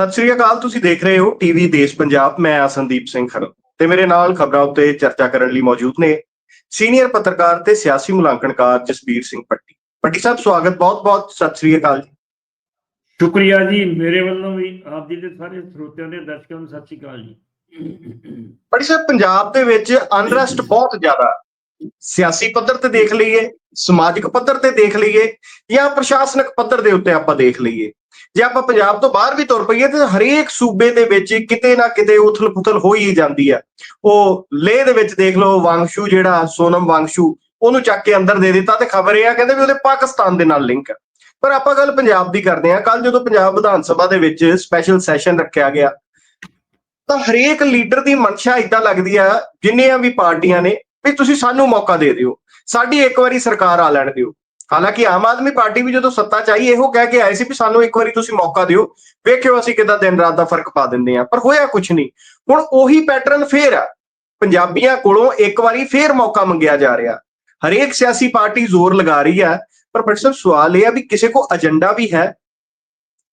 ਸਤਿ ਸ੍ਰੀ ਅਕਾਲ ਤੁਸੀਂ ਦੇਖ ਰਹੇ ਹੋ ਟੀਵੀ ਦੇਸ਼ ਪੰਜਾਬ ਮੈਂ ਆ ਸੰਦੀਪ ਸਿੰਘ ਖਰਲ ਤੇ ਮੇਰੇ ਨਾਲ ਖਬਰਾਂ ਉੱਤੇ ਚਰਚਾ ਕਰਨ ਲਈ ਮੌਜੂਦ ਨੇ ਸੀਨੀਅਰ ਪੱਤਰਕਾਰ ਤੇ ਸਿਆਸੀ ਮੁਲਾਂਕਣਕਾਰ ਜਸਬੀਰ ਸਿੰਘ ਪੱਟੀ। ਪੱਟੀ ਸਾਹਿਬ ਸਵਾਗਤ ਬਹੁਤ-ਬਹੁਤ ਸਤਿ ਸ੍ਰੀ ਅਕਾਲ ਜੀ। ਸ਼ੁਕਰੀਆ ਜੀ ਮੇਰੇ ਵੱਲੋਂ ਵੀ ਆਪ ਜੀ ਦੇ ਸਾਰੇ ਸਰੋਤਿਆਂ ਦੇ ਦਰਸ਼ਕਾਂ ਨੂੰ ਸਤਿ ਸ਼੍ਰੀ ਅਕਾਲ ਜੀ। ਪੱਟੀ ਸਾਹਿਬ ਪੰਜਾਬ ਦੇ ਵਿੱਚ ਅਨਰੈਸਟ ਬਹੁਤ ਜ਼ਿਆਦਾ। ਸਿਆਸੀ ਪੱਧਰ ਤੇ ਦੇਖ ਲਈਏ ਸਮਾਜਿਕ ਪੱਧਰ ਤੇ ਦੇਖ ਲਈਏ ਜਾਂ ਪ੍ਰਸ਼ਾਸਨਿਕ ਪੱਧਰ ਦੇ ਉੱਤੇ ਆਪਾਂ ਦੇਖ ਲਈਏ ਜੇ ਆਪਾਂ ਪੰਜਾਬ ਤੋਂ ਬਾਹਰ ਵੀ ਤੁਰ ਪਈਏ ਤੇ ਹਰੇਕ ਸੂਬੇ ਦੇ ਵਿੱਚ ਕਿਤੇ ਨਾ ਕਿਤੇ ਉਥਲ-ਪੁਥਲ ਹੋ ਹੀ ਜਾਂਦੀ ਹੈ। ਉਹ ਲੇਹ ਦੇ ਵਿੱਚ ਦੇਖ ਲਓ, ਵਾਂਗਸ਼ੂ ਜਿਹੜਾ ਸੋਨਮ ਵਾਂਗਸ਼ੂ, ਉਹਨੂੰ ਚੱਕ ਕੇ ਅੰਦਰ ਦੇ ਦਿੱਤਾ ਤੇ ਖਬਰ ਇਹ ਆ, ਕਹਿੰਦੇ ਵੀ ਉਹਦੇ ਪਾਕਿਸਤਾਨ ਦੇ ਨਾਲ ਲਿੰਕ ਹੈ। ਪਰ ਆਪਾਂ ਗੱਲ ਪੰਜਾਬ ਦੀ ਕਰਦੇ ਹਾਂ। ਕੱਲ ਜਦੋਂ ਪੰਜਾਬ ਵਿਧਾਨ ਸਭਾ ਦੇ ਵਿੱਚ ਸਪੈਸ਼ਲ ਸੈਸ਼ਨ ਰੱਖਿਆ ਗਿਆ, ਤਾਂ ਹਰੇਕ ਲੀਡਰ ਦੀ ਮਨਸ਼ਾ ਇਦਾਂ ਲੱਗਦੀ ਆ, ਜਿੰਨੀਆਂ ਵੀ ਪਾਰਟੀਆਂ ਨੇ, ਵੀ ਤੁਸੀਂ ਸਾਨੂੰ ਮੌਕਾ ਦੇ ਦਿਓ। ਸਾਡੀ ਇੱਕ ਵਾਰੀ ਸਰਕਾਰ ਆ ਲੈਣ ਦਿਓ। ਹਾਲਾਂਕਿ ਆਮ ਆਦਮੀ ਪਾਰਟੀ ਵੀ ਜਦੋਂ ਸੱਤਾ ਚ ਆਈ, ਇਹੋ ਕਹਿ ਕੇ ਆਏ ਸੀ ਵੀ ਸਾਨੂੰ ਇੱਕ ਵਾਰੀ ਤੁਸੀਂ ਮੌਕਾ ਦਿਓ, ਵੇਖਿਓ ਅਸੀਂ ਕਿਦਾਂ ਦਿਨ ਰਾਤ ਦਾ ਫ਼ਰਕ ਪਾ ਦਿੰਦੇ ਆ ਪਰ ਹੋਇਆ ਕੁਝ ਨਹੀਂ। ਹੁਣ ਉਹੀ ਪੈਟਰਨ ਫੇਰ ਆ। ਪੰਜਾਬੀਆਂ ਕੋਲੋਂ ਇੱਕ ਵਾਰੀ ਫੇਰ ਮੌਕਾ ਮੰਗਿਆ ਜਾ ਰਿਹਾ। ਹਰੇਕ ਸਿਆਸੀ ਪਾਰਟੀ ਜ਼ੋਰ ਲਗਾ ਰਹੀ ਹੈ ਪਰ ਪਰ ਸਾਹਿਬ, ਸਵਾਲ ਇਹ ਆ ਵੀ ਕਿਸੇ ਕੋ ਏਜੰਡਾ ਵੀ ਹੈ?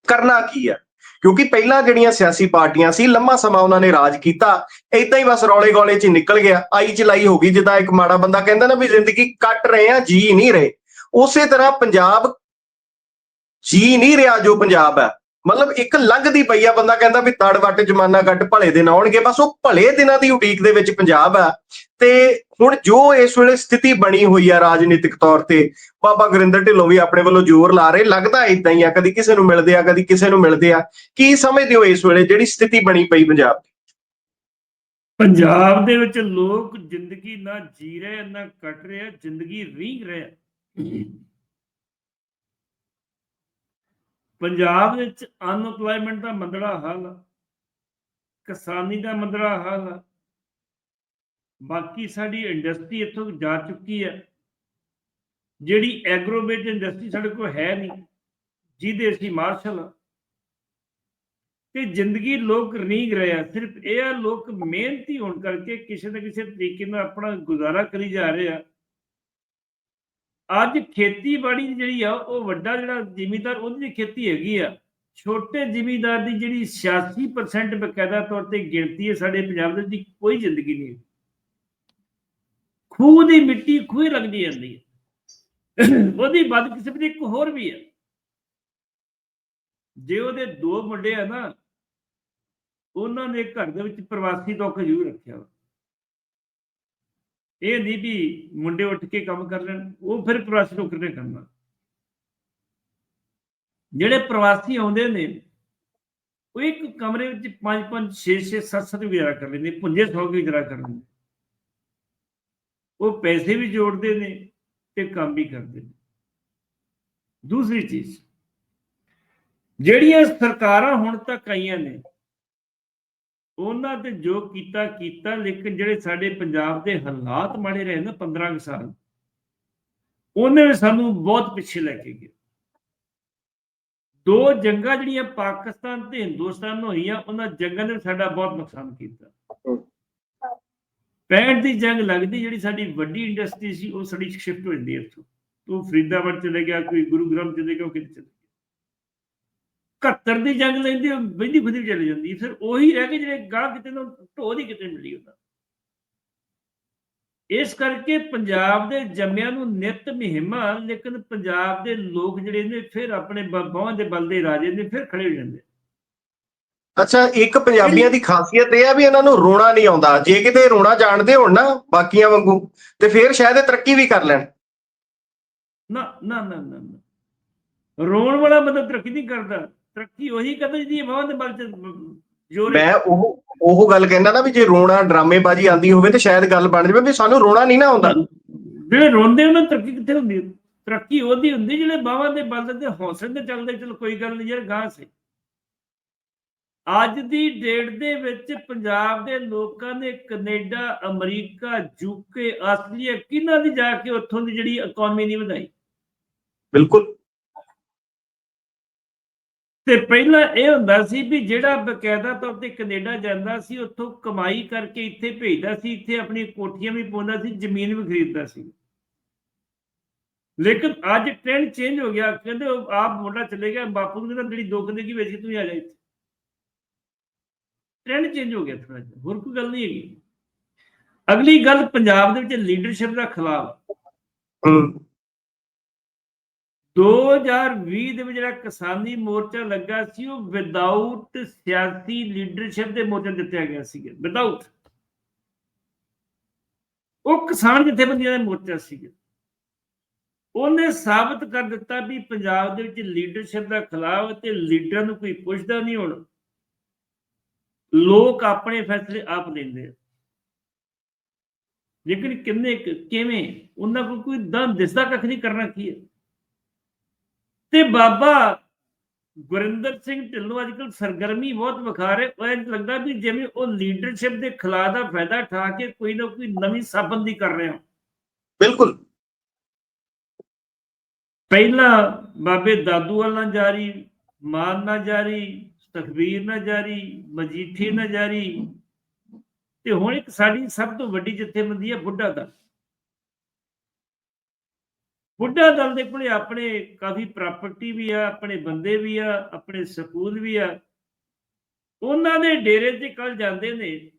ਕਰਨਾ ਕੀ ਹੈ ਕਿਉਂਕਿ ਪਹਿਲਾਂ ਜਿਹੜੀਆਂ ਸਿਆਸੀ ਪਾਰਟੀਆਂ ਸੀ, ਲੰਮਾ ਸਮਾਂ ਉਹਨਾਂ ਨੇ ਰਾਜ ਕੀਤਾ। ਇਦਾਂ ਹੀ ਬਸ ਰੌਲੇ ਗੋਲੇ 'ਚ ਹੀ ਨਿਕਲ ਗਿਆ। ਆਈ ਚਲਾਈ ਹੋ ਗਈ, ਜਿੱਦਾਂ ਇੱਕ ਮਾੜਾ ਬੰਦਾ ਕਹਿੰਦਾ ਨਾ ਵੀ ਜ਼ਿੰਦਗੀ ਕੱਟ ਰਹੇ ਆ, ਜੀ ਨਹੀਂ ਰਹੇ। ਉਸੇ ਤਰ੍ਹਾਂ ਪੰਜਾਬ ਜੀ ਨਹੀਂ ਰਿਹਾ ਜੋ ਪੰਜਾਬ ਹੈ। ਮਤਲਬ ਇੱਕ ਲੰਘਦੀ ਪਈ ਆ, ਬੰਦਾ ਕਹਿੰਦਾ ਵੀ ਤੜ ਵੱਟ, ਜਮਾਨਾ ਕੱਟ ਭਲੇ ਦਿਨ ਆਉਣਗੇ, ਬਸ ਉਹ ਭਲੇ ਦਿਨਾਂ ਦੀ ਉਡੀਕ ਦੇ ਵਿੱਚ ਪੰਜਾਬ ਹੈ। ਤੇ ਹੁਣ ਜੋ ਇਸ ਵੇਲੇ ਸਥਿਤੀ ਬਣੀ ਹੋਈ ਆ ਰਾਜਨੀਤਿਕ ਤੌਰ ਤੇ, ਬਾਬਾ ਗੁਰਿੰਦਰ ਢਿੱਲੋਂ ਵੀ ਆਪਣੇ ਵੱਲੋਂ ਜ਼ੋਰ ਲਾ ਰਹੇ, ਲੱਗਦਾ ਇਦਾਂ ਹੀ ਆ, ਕਦੀ ਕਿਸੇ ਨੂੰ ਮਿਲਦੇ ਆ, ਕਦੀ ਕਿਸੇ ਨੂੰ ਮਿਲਦੇ ਆ। ਕੀ ਸਮਝਦੇ ਹੋ ਇਸ ਵੇਲੇ ਜਿਹੜੀ ਸਥਿਤੀ ਬਣੀ ਪਈ ਪੰਜਾਬ ਦੀ? ਪੰਜਾਬ ਦੇ ਵਿੱਚ ਲੋਕ ਜ਼ਿੰਦਗੀ ਨਾ ਜੀ ਰਹੇ, ਨਾ ਕੱਟ ਰਹੇ, ਜ਼ਿੰਦਗੀ ਰੀਂਗ ਰਹੇ। ਪੰਜਾਬ ਵਿੱਚ ਅਨਪਲਾਈਮੈਂਟ ਦਾ ਮੰਦੜਾ ਹਾਲ ਆ ਕਿਸਾਨੀ ਦਾ ਮੰਦੜਾ ਹਾਲ ਆ ਬਾਕੀ ਸਾਡੀ ਇੰਡਸਟਰੀ ਇੱਥੋਂ ਜਾ ਚੁੱਕੀ ਹੈ, ਜਿਹੜੀ ਐਗਰੋ ਇੰਡਸਟਰੀ ਸਾਡੇ ਕੋਲ ਹੈ ਨਹੀਂ, ਜਿਹਦੇ ਅਸੀਂ ਮਾਰਸ਼ਲ ਆ ਤੇ ਜ਼ਿੰਦਗੀ ਲੋਕ ਰੀਂਗ ਰਹੇ ਸਿਰਫ ਇਹ ਆ, ਲੋਕ ਮਿਹਨਤੀ ਹੋਣ ਕਰਕੇ ਕਿਸੇ ਨਾ ਕਿਸੇ ਤਰੀਕੇ ਨਾਲ ਆਪਣਾ ਗੁਜ਼ਾਰਾ ਕਰੀ ਜਾ ਰਹੇ ਆ। ਅੱਜ ਖੇਤੀਬਾੜੀ ਜਿਹੜੀ ਆ, ਉਹ ਵੱਡਾ ਜਿਹੜਾ ਜ਼ਿਮੀਂਦਾਰ, ਉਹਦੀ ਖੇਤੀ ਹੈਗੀ ਆ, ਛੋਟੇ ਜ਼ਿਮੀਂਦਾਰ ਦੀ ਜਿਹੜੀ 86% ਬਕਾਇਦਾ ਤੌਰ ਤੇ ਗਿਣਤੀ ਹੈ ਸਾਡੇ ਪੰਜਾਬ ਦੇ ਵਿੱਚ ਕੋਈ ਜ਼ਿੰਦਗੀ ਨਹੀਂ ਖੂਹ ਦੀ ਮਿੱਟੀ ਖੂਹ ਲੱਗਦੀ ਜਾਂਦੀ ਹੈ। ਉਹਦੀ ਬਦਕਿਸਮਤੀ ਇੱਕ ਹੋਰ ਵੀ ਹੈ। ਜੇ ਉਹਦੇ ਦੋ ਮੁੰਡੇ ਆ ਨਾ, ਉਹਨਾਂ ਨੇ ਘਰ ਦੇ ਵਿੱਚ ਪ੍ਰਵਾਸੀ ਦੁੱਖ ਜ਼ਰੂਰ ਰੱਖਿਆ ਵਾ। ਇਹ ਨਹੀਂ ਵੀ ਮੁੰਡੇ ਉੱਠ ਕੇ ਕੰਮ ਕਰ ਲੈਣ, ਉਹ ਫਿਰ ਪ੍ਰਵਾਸੀ ਨੌਕਰ ਨੇ ਕਰਨਾ ਜਿਹੜੇ ਪ੍ਰਵਾਸੀ ਆਉਂਦੇ ਨੇ, ਉਹ ਇੱਕ ਕਮਰੇ ਵਿੱਚ 5 5 6 6 7 7 ਗੁਜ਼ਾਰਾ ਕਰ ਲੈਂਦੇ ਪੁੰਜੇ ਸੌ ਗੁਜ਼ਾਰਾ ਕਰ ਲੈਂਦੇ। ਉਹ ਪੈਸੇ ਵੀ ਜੋੜਦੇ ਨੇ ਤੇ ਕੰਮ ਵੀ ਕਰਦੇ ਨੇ। ਦੂਸਰੀ ਚੀਜ਼, ਜਿਹੜੀਆਂ ਸਰਕਾਰਾਂ ਹੁਣ ਤੱਕ ਆਈਆਂ ਨੇ ਉਹਨਾਂ ਤੇ ਜੋ ਕੀਤਾ ਕੀਤਾ, ਲੇਕਿਨ ਜਿਹੜੇ ਸਾਡੇ ਪੰਜਾਬ ਦੇ ਹਾਲਾਤ ਮਾੜੇ ਰਹੇ ਨਾ 15 ਸਾਲ, ਉਹਨੇ ਵੀ ਸਾਨੂੰ ਬਹੁਤ ਪਿੱਛੇ ਲੈ ਕੇ ਗਿਆ ਦੋ ਜੰਗਾਂ ਜਿਹੜੀਆਂ ਪਾਕਿਸਤਾਨ ਤੇ ਹਿੰਦੁਸਤਾਨ ਨੂੰ ਹੋਈਆਂ, ਉਹਨਾਂ ਜੰਗਾਂ ਨੇ ਸਾਡਾ ਬਹੁਤ ਨੁਕਸਾਨ ਕੀਤਾ। 65 ਦੀ ਜੰਗ ਲੱਗਦੀ, ਜਿਹੜੀ ਸਾਡੀ ਵੱਡੀ ਇੰਡਸਟਰੀ ਸੀ, ਉਹ ਸਾਡੀ ਸ਼ਿਫਟ ਹੋ ਜਾਂਦੀ ਹੈ ਇੱਥੋਂ। ਉਹ ਫਰੀਦਾਬਾਦ ਚਲੇ ਗਿਆ, ਕੋਈ ਗੁਰੂ ਗ੍ਰੰਥ ਚਲੇ ਗਿਆ, ਉਹ ਕਿਤੇ ਚਲੇ ਗਿਆ? 71 ਦੀ ਜੰਗ ਲੈਂਦੇ ਵੈਂਦੀ ਖੁਦੀ ਚਲੇ ਜਾਂਦੀ ਫਿਰ ਉਹੀ ਰਹਿ ਗਏ ਜਿਹੜੇ ਗਾਹ ਕਿਤੇ ਨੂੰ ਢੋ ਦੀ ਕਿਤੇ ਮਿਲੀ ਹੁੰਦਾ ਇਸ ਕਰਕੇ ਪੰਜਾਬ ਦੇ ਜੰਮਿਆਂ ਨੂੰ ਨਿਤ ਮਹਿਮਾ ਲੇਕਿਨ ਪੰਜਾਬ ਦੇ ਲੋਕ ਜਿਹੜੇ ਨੇ ਫਿਰ ਆਪਣੇ ਬਾਹਾਂ ਦੇ ਬਲ ਦੇ ਰਾਜੇ ਨੇ ਫਿਰ ਖੜੇ ਹੋ ਜਾਂਦੇ ਅੱਛਾ ਇੱਕ ਪੰਜਾਬੀਆਂ ਦੀ ਖਾਸੀਅਤ ਇਹ ਆ ਵੀ ਇਹਨਾਂ ਨੂੰ ਰੋਣਾ ਨਹੀਂ ਆਉਂਦਾ। ਜੇ ਕਿਤੇ ਰੋਣਾ ਜਾਣਦੇ ਹੋਣ ਨਾ ਬਾਕੀਆਂ ਵਾਂਗੂ ਤੇ ਫਿਰ ਸ਼ਾਇਦ ਤਰੱਕੀ ਵੀ ਕਰ ਲੈਣ। ਨਾ ਨਾ ਨਾ। ਰੋਣ ਵਾਲਾ ਬੰਦਾ ਤਰੱਕੀ ਨਹੀਂ ਕਰਦਾ। ਤਰੱਕੀ ਉਹੀ ਕਰਦਾ ਜਿਹਦੀ ਬਾਹਾਂ ਦੇ ਬਲ ਤੇ ਜੋਰ। ਮੈਂ ਉਹ ਉਹ ਗੱਲ ਕਹਿੰਦਾ ਨਾ ਵੀ ਜੇ ਰੋਣਾ ਡਰਾਮੇਬਾਜ਼ੀ ਆਂਦੀ ਹੋਵੇ ਤੇ ਸ਼ਾਇਦ ਗੱਲ ਬਣ ਜਾਵੇ ਵੀ ਸਾਨੂੰ ਰੋਣਾ ਨਹੀਂ ਨਾ ਆਉਂਦਾ ਜਿਹੜੇ ਰੋਂਦੇ ਉਹਨਾਂ ਤਰੱਕੀ ਕਿੱਥੇ ਹੁੰਦੀ? ਤਰੱਕੀ ਉਹਦੀ ਹੁੰਦੀ ਜਿਹੜੇ ਬਾਹਾਂ ਦੇ ਬਲ ਤੇ ਹੌਸਲੇ ਤੇ ਚੱਲਦੇ ਚਲ ਕੋਈ ਗੱਲ ਨਹੀਂ ਯਾਰ ਗਾਂ ਸੇ ਅੱਜ ਦੀ ਡੇਟ ਦੇ ਵਿੱਚ ਪੰਜਾਬ ਦੇ ਲੋਕਾਂ ਨੇ ਕੈਨੇਡਾ ਅਮਰੀਕਾ ਯੂਕੇ ਆਸਟ੍ਰੇਲੀਆ ਕਿਹਨਾਂ ਦੀ ਜਾ ਕੇ ਉੱਥੋਂ ਦੀ ਜਿਹੜੀ ਇਕਨੋਮੀ ਨਹੀਂ ਵਧਾਈ ਬਿਲਕੁਲ ਤੇ ਪਹਿਲਾਂ ਇਹ ਹੁੰਦਾ ਸੀ ਵੀ ਜਿਹੜਾ ਬਕਾਇਦਾ ਤੌਰ ਤੇ ਕੈਨੇਡਾ ਜਾਂਦਾ ਸੀ, ਉੱਥੋਂ ਕਮਾਈ ਕਰਕੇ ਇੱਥੇ ਭੇਜਦਾ ਸੀ, ਇੱਥੇ ਆਪਣੀ ਕੋਠੀਆਂ ਵੀ ਪਾਉਂਦਾ ਸੀ, ਜ਼ਮੀਨ ਵੀ ਖਰੀਦਦਾ ਸੀ। ਲੇਕਿਨ ਅੱਜ ਟ੍ਰੈਂਡ ਚੇਂਜ ਹੋ ਗਿਆ, ਕਹਿੰਦੇ ਉਹ ਆਪ ਮੁੰਡਾ ਚਲੇ ਗਿਆ, ਬਾਪੂ ਨੂੰ ਕਹਿੰਦਾ ਜਿਹੜੀ ਦੋ ਕਿੱਲੇ ਕੀ ਵੇਚ ਤੂੰ ਆ ਜਾ ਇੱਥੇ। ਟ੍ਰੈਂਡ ਚੇਂਜ ਹੋ ਗਿਆ ਥੋੜਾ ਜਿਹਾ, ਹੋਰ ਕੋਈ ਗੱਲ ਨਹੀਂ ਹੈਗੀ। ਅਗਲੀ ਗੱਲ, ਪੰਜਾਬ ਦੇ ਵਿੱਚ ਲੀਡਰਸ਼ਿਪ ਦਾ ਖਿਲਾਫ। 2020 ਦੇ ਵਿੱਚ ਜਿਹੜਾ ਕਿਸਾਨੀ ਮੋਰਚਾ ਲੱਗਾ ਸੀ, ਉਹ ਵਿਦਆਊਟ ਸਿਆਸੀ ਲੀਡਰਸ਼ਿਪ ਦੇ ਮੋਰਚੇ ਦਿੱਤੇ ਗਿਆ ਸੀ ਵਿਦਆਊਟ ਉਹ ਕਿਸਾਨ ਜਥੇਬੰਦੀਆਂ ਦਾ ਮੋਰਚਾ ਸੀ ਉਹਨੇ ਸਾਬਤ ਕਰ ਦਿੱਤਾ ਵੀ ਪੰਜਾਬ ਦੇ ਵਿੱਚ ਲੀਡਰਸ਼ਿਪ ਦਾ ਖਿਲਾਫ ਤੇ ਲੀਡਰਾਂ ਨੂੰ ਕੋਈ ਪੁੱਛਦਾ ਨਹੀਂ ਹੁਣ। ਲੋਕ ਆਪਣੇ ਫੈਸਲੇ ਆਪ ਲੈਂਦੇ ਆ। ਲੇਕਿਨ ਕਿੰਨੇ ਕੁ- ਕਿਵੇਂ? ਉਹਨਾਂ ਕੋਲ ਕੋਈ ਦਮ ਦਿਸਦਾ ਕੱਖ ਨਹੀਂ ਕਰਨਾ ਕੀ ਹੈ? ਤੇ ਬਾਬਾ ਗੁਰਿੰਦਰ ਸਿੰਘ ਢਿੱਲੋਂ ਅੱਜਕੱਲ ਸਰਗਰਮੀ ਬਹੁਤ ਵਿਖਾ ਰਹੇ। ਉਹ ਇੰਝ ਲੱਗਦਾ ਵੀ ਜਿਵੇਂ ਉਹ ਲੀਡਰਸ਼ਿਪ ਦੇ ਖਿਲਾਫ ਦਾ ਫਾਇਦਾ ਠਾ ਕੇ ਕੋਈ ਨਾ ਕੋਈ ਨਵੀਂ ਸਾਬੰਦੀ ਕਰ ਰਹੇ। ਹੋ ਬਿਲਕੁਲ। ਪਹਿਲਾਂ ਬਾਬੇ ਦਾਦੂ ਵਾਲ ਜਾਰੀ ਮਾਨ ਨਾਲ ਜਾਰੀ ਤਖਬੀਰ ਨਾਲ ਜਾਰੀ ਮਜੀਠੀ ਨਾਲ ਜਾਰੀ। ਤੇ ਹੁਣ ਇੱਕ ਸਾਡੀ ਸਭ ਤੋਂ ਵੱਡੀ ਜਥੇਬੰਦੀ ਹੈ ਬੁੱਢਾ ਦਲ। ਬੁੱਢਾ ਦਲ ਦੇ ਕੋਲੇ ਆਪਣੇ ਕਾਫੀ ਪ੍ਰਾਪਰਟੀ ਵੀ ਆ, ਆਪਣੇ ਬੰਦੇ ਵੀ ਆ, ਆਪਣੇ ਸਕੂਲ ਵੀ ਆ। ਉਹਨਾਂ ਦੇ ਡੇਰੇ ਤੇ ਕੱਲ ਜਾਂਦੇ ਨੇ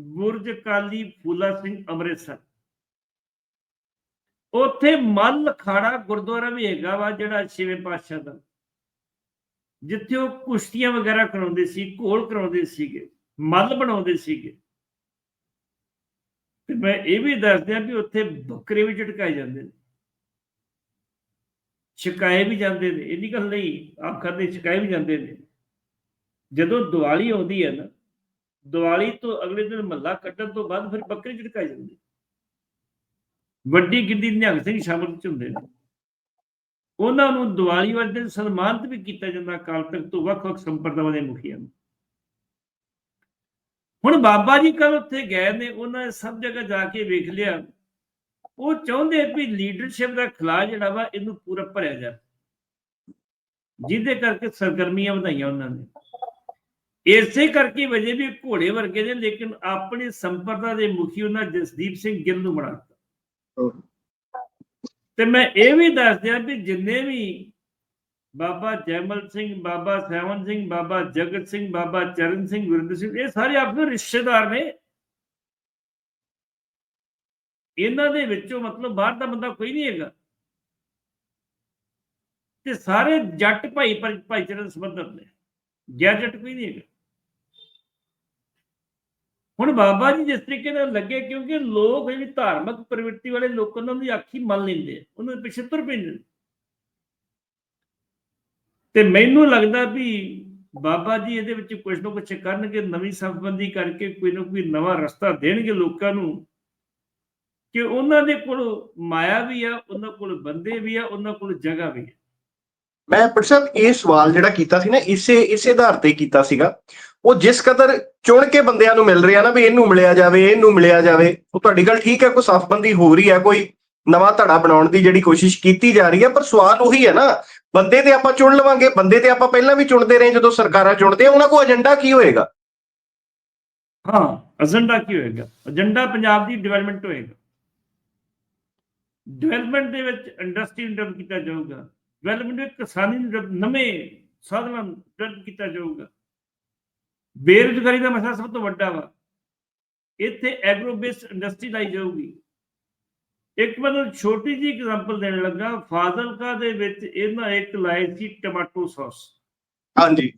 ਬੁਰਜ ਕਾਲੀ ਫੂਲਾ ਸਿੰਘ ਅੰਮ੍ਰਿਤਸਰ। ਉੱਥੇ ਮੱਲ ਖਾੜਾ ਗੁਰਦੁਆਰਾ ਵੀ ਹੈਗਾ ਵਾ, ਜਿਹੜਾ ਛੇਵੇਂ ਪਾਤਸ਼ਾਹ ਦਾ। ਜਿੱਥੇ ਉਹ ਕੁਸ਼ਤੀਆਂ ਵਗੈਰਾ ਕਰਾਉਂਦੇ ਸੀ, ਘੋਲ ਕਰਾਉਂਦੇ ਸੀਗੇ, ਮੱਲ ਬਣਾਉਂਦੇ ਸੀਗੇ। ਤੇ ਮੈਂ ਇਹ ਵੀ ਦੱਸਦਿਆਂ ਵੀ ਉੱਥੇ ਬੱਕਰੇ ਵੀ ਝਟਕਾਏ ਜਾਂਦੇ ਨੇ। ਛਕਾਏ ਵੀ ਜਾਂਦੇ ਨੇ, ਇਹਦੀ ਗੱਲ ਨਹੀਂ ਆਖਰ ਦੇ ਛਕਾਏ ਵੀ ਜਾਂਦੇ ਨੇ। ਜਦੋਂ ਦੀਵਾਲੀ ਆਉਂਦੀ ਹੈ ਨਾ, ਦੀਵਾਲੀ ਤੋਂ ਅਗਲੇ ਦਿਨ ਮੱਲਾ ਕੱਟਣ ਤੋਂ ਬਾਅਦ ਫਿਰ ਬੱਕਰੇ ਝਟਕਾਏ ਜਾਂਦੇ ਵੱਡੀ ਗਿਣਤੀ ਨਿਹੰਗ ਸਿੰਘ ਸ਼ਾਮਲ ਵਿੱਚ ਹੁੰਦੇ ਨੇ। ਉਹਨਾਂ ਨੂੰ ਦੀਵਾਲੀ ਵਾਲੇ ਦਿਨ ਸਨਮਾਨਿਤ ਵੀ ਕੀਤਾ ਜਾਂਦਾ ਅਕਾਲ ਤਖਤ ਤੋਂ ਵੱਖ-ਵੱਖ ਸੰਪਰਦਾਵਾਂ ਦੇ ਮੁਖੀਆਂ ਨੂੰ। ਹੁਣ ਬਾਬਾ ਜੀ ਕੱਲ ਉੱਥੇ ਗਏ ਨੇ, ਉਹਨਾਂ ਨੇ ਸਭ ਜਗ੍ਹਾ ਜਾ ਕੇ ਵੇਖ ਲਿਆ। ਉਹ ਚਾਹੁੰਦੇ ਵੀ ਲੀਡਰਸ਼ਿਪ ਦਾ ਖਿਲਾ ਜਿਹੜਾ ਵਾ ਇਹਨੂੰ ਪੂਰਾ ਭਰਿਆ ਜਾਵੇ। ਜਿਹਦੇ ਕਰਕੇ ਸਰਗਰਮੀਆਂ ਵਧਾਈਆਂ ਉਹਨਾਂ ਨੇ। ਇਸੇ ਕਰਕੇ ਵਜੇ ਵੀ ਘੋੜੇ ਵਰਗੇ ਨੇ, ਲੇਕਿਨ ਆਪਣੀ ਸੰਪਰਦਾ ਦੇ ਮੁਖੀ ਉਹਨਾਂ ਜਸਦੀਪ ਸਿੰਘ ਗਿੱਲ ਨੂੰ ਬਣਾਤਾ ਤੇ ਮੈਂ ਇਹ ਵੀ ਦੱਸ ਦਿਆਂ ਵੀ ਜਿੰਨੇ ਵੀ ਬਾਬਾ ਜੈਮਲ ਸਿੰਘ, ਬਾਬਾ ਸੈਵਨ ਸਿੰਘ, ਬਾਬਾ ਜਗਤ ਸਿੰਘ, ਬਾਬਾ ਚਰਨ ਸਿੰਘ ਗੁਰਿੰਦਰ ਸਿੰਘ, ਇਹ ਸਾਰੇ ਆਪਣੇ ਰਿਸ਼ਤੇਦਾਰ ਨੇ। ਇਹਨਾਂ ਦੇ ਵਿੱਚੋਂ ਮਤਲਬ ਬਾਹਰ ਦਾ ਬੰਦਾ ਕੋਈ ਨਹੀਂ ਹੈਗਾ। ਤੇ ਸਾਰੇ ਜੱਟ ਭਾਈ ਭਾਈਚਾਰੇ ਨਾਲ ਸੰਬੰਧਤ ਨੇ। ਗੈਰ ਜੱਟ ਕੋਈ ਨਹੀਂ ਹੈਗਾ। ਹੁਣ ਬਾਬਾ ਜੀ ਜਿਸ ਤਰੀਕੇ ਨਾਲ ਲੱਗੇ, ਕਿਉਂਕਿ ਲੋਕ ਜਿਹੜੀ ਧਾਰਮਿਕ ਪ੍ਰਵਿਰਤੀ ਵਾਲੇ ਲੋਕ, ਉਹਨਾਂ ਦੀ ਆਖੀ ਮੰਨ ਲੈਂਦੇ ਉਹਨਾਂ ਦੇ ਪਿੱਛੇ ਤੁਰ ਪੈਂਦੇ ਤੇ ਮੈਨੂੰ ਲੱਗਦਾ ਵੀ ਬਾਬਾ ਜੀ ਇਹਦੇ ਵਿੱਚ ਕੁਝ ਨਾ ਕੁਝ ਕਰਨਗੇ, ਨਵੀਂ ਸੰਬੰਧੀ ਕਰਕੇ ਕੋਈ ਨਾ ਕੋਈ ਨਵਾਂ ਰਸਤਾ ਦੇਣਗੇ ਲੋਕਾਂ ਨੂੰ। ਕਿ ਉਹਨਾਂ ਦੇ ਕੋਲ ਮਾਇਆ ਵੀ ਆ ਉਹਨਾਂ ਕੋਲ ਬੰਦੇ ਵੀ ਆ ਉਹਨਾਂ ਕੋਲ ਜਗ੍ਹਾ ਵੀ ਆ। ਮੈਂ ਪਰ ਸਾਹਿਬ ਇਹ ਸਵਾਲ ਜਿਹੜਾ ਕੀਤਾ ਸੀ ਨਾ ਇਸੇ ਇਸੇ ਆਧਾਰ ਤੇ ਕੀਤਾ ਸੀਗਾ। ਉਹ ਜਿਸ ਕਦਰ ਚੁਣ ਕੇ ਬੰਦਿਆਂ ਨੂੰ ਮਿਲ ਰਿਹਾ ਨਾ ਵੀ ਇਹਨੂੰ ਮਿਲਿਆ ਜਾਵੇ ਇਹਨੂੰ ਮਿਲਿਆ ਜਾਵੇ ਉਹ ਤੁਹਾਡੀ ਗੱਲ ਠੀਕ ਹੈ ਕੋਈ ਸਾਫਬੰਦੀ ਹੋ ਰਹੀ ਹੈ ਕੋਈ ਨਵਾਂ ਧੜਾ ਬਣਾਉਣ ਦੀ ਜਿਹੜੀ ਕੋਸ਼ਿਸ਼ ਕੀਤੀ ਜਾ ਰਹੀ ਹੈ ਪਰ ਸਵਾਲ ਉਹੀ ਹੈ ਨਾ ਬੰਦੇ ਤੇ ਆਪਾਂ ਚੁਣ ਲਵਾਂਗੇ ਬੰਦੇ ਤੇ ਆਪਾਂ ਪਹਿਲਾਂ ਵੀ ਚੁਣਦੇ ਰਹੇ ਜਦੋਂ ਸਰਕਾਰਾਂ ਚੁਣਦੇ ਆ ਉਹਨਾਂ ਕੋਲ ਏਜੰਡਾ ਕੀ ਹੋਏਗਾ? ਹਾਂ ਏਜੰਡਾ ਕੀ ਹੋਏਗਾ? ਏਜੰਡਾ ਪੰਜਾਬ ਦੀ ਡਿਵੈਲਪਮੈਂਟ ਹੋਏਗਾ। ਡਿਵੈਲਪਮੈਂਟ ਦੇ ਵਿੱਚ ਇੰਡਸਟਰੀ ਨੂੰ ਡਿਵੈਲਪ ਕੀਤਾ ਜਾਊਗਾ। ਡਿਵੈਲਪਮੈਂਟ ਵਿੱਚ ਕਿਸਾਨੀ ਨੂੰ ਨਵੇਂ ਸਾਧਨਾਂ ਡਿਵੈਲਪ ਕੀਤਾ ਜਾਊਗਾ। ਬੇਰੁਜ਼ਗਾਰੀ ਦਾ ਮਸਲਾ ਸਭ ਤੋਂ ਵੱਡਾ ਵਾ। ਇੱਥੇ ਐਗਰੋ ਬੇਸਡ ਇੰਡਸਟਰੀ ਲਾਈ ਜਾਊਗੀ। ਇੱਕ ਮੈਂ ਤੁਹਾਨੂੰ ਛੋਟੀ ਜਿਹੀ ਐਗਜ਼ਾਮਪਲ ਦੇਣ ਲੱਗਾ ਫਾਜ਼ਿਲਕਾ ਦੇ ਵਿੱਚ ਇਹਨਾਂ ਇੱਕ ਲਾਈ ਸੀ ਟਮਾਟੋ ਸੌਸ। ਹਾਂਜੀ।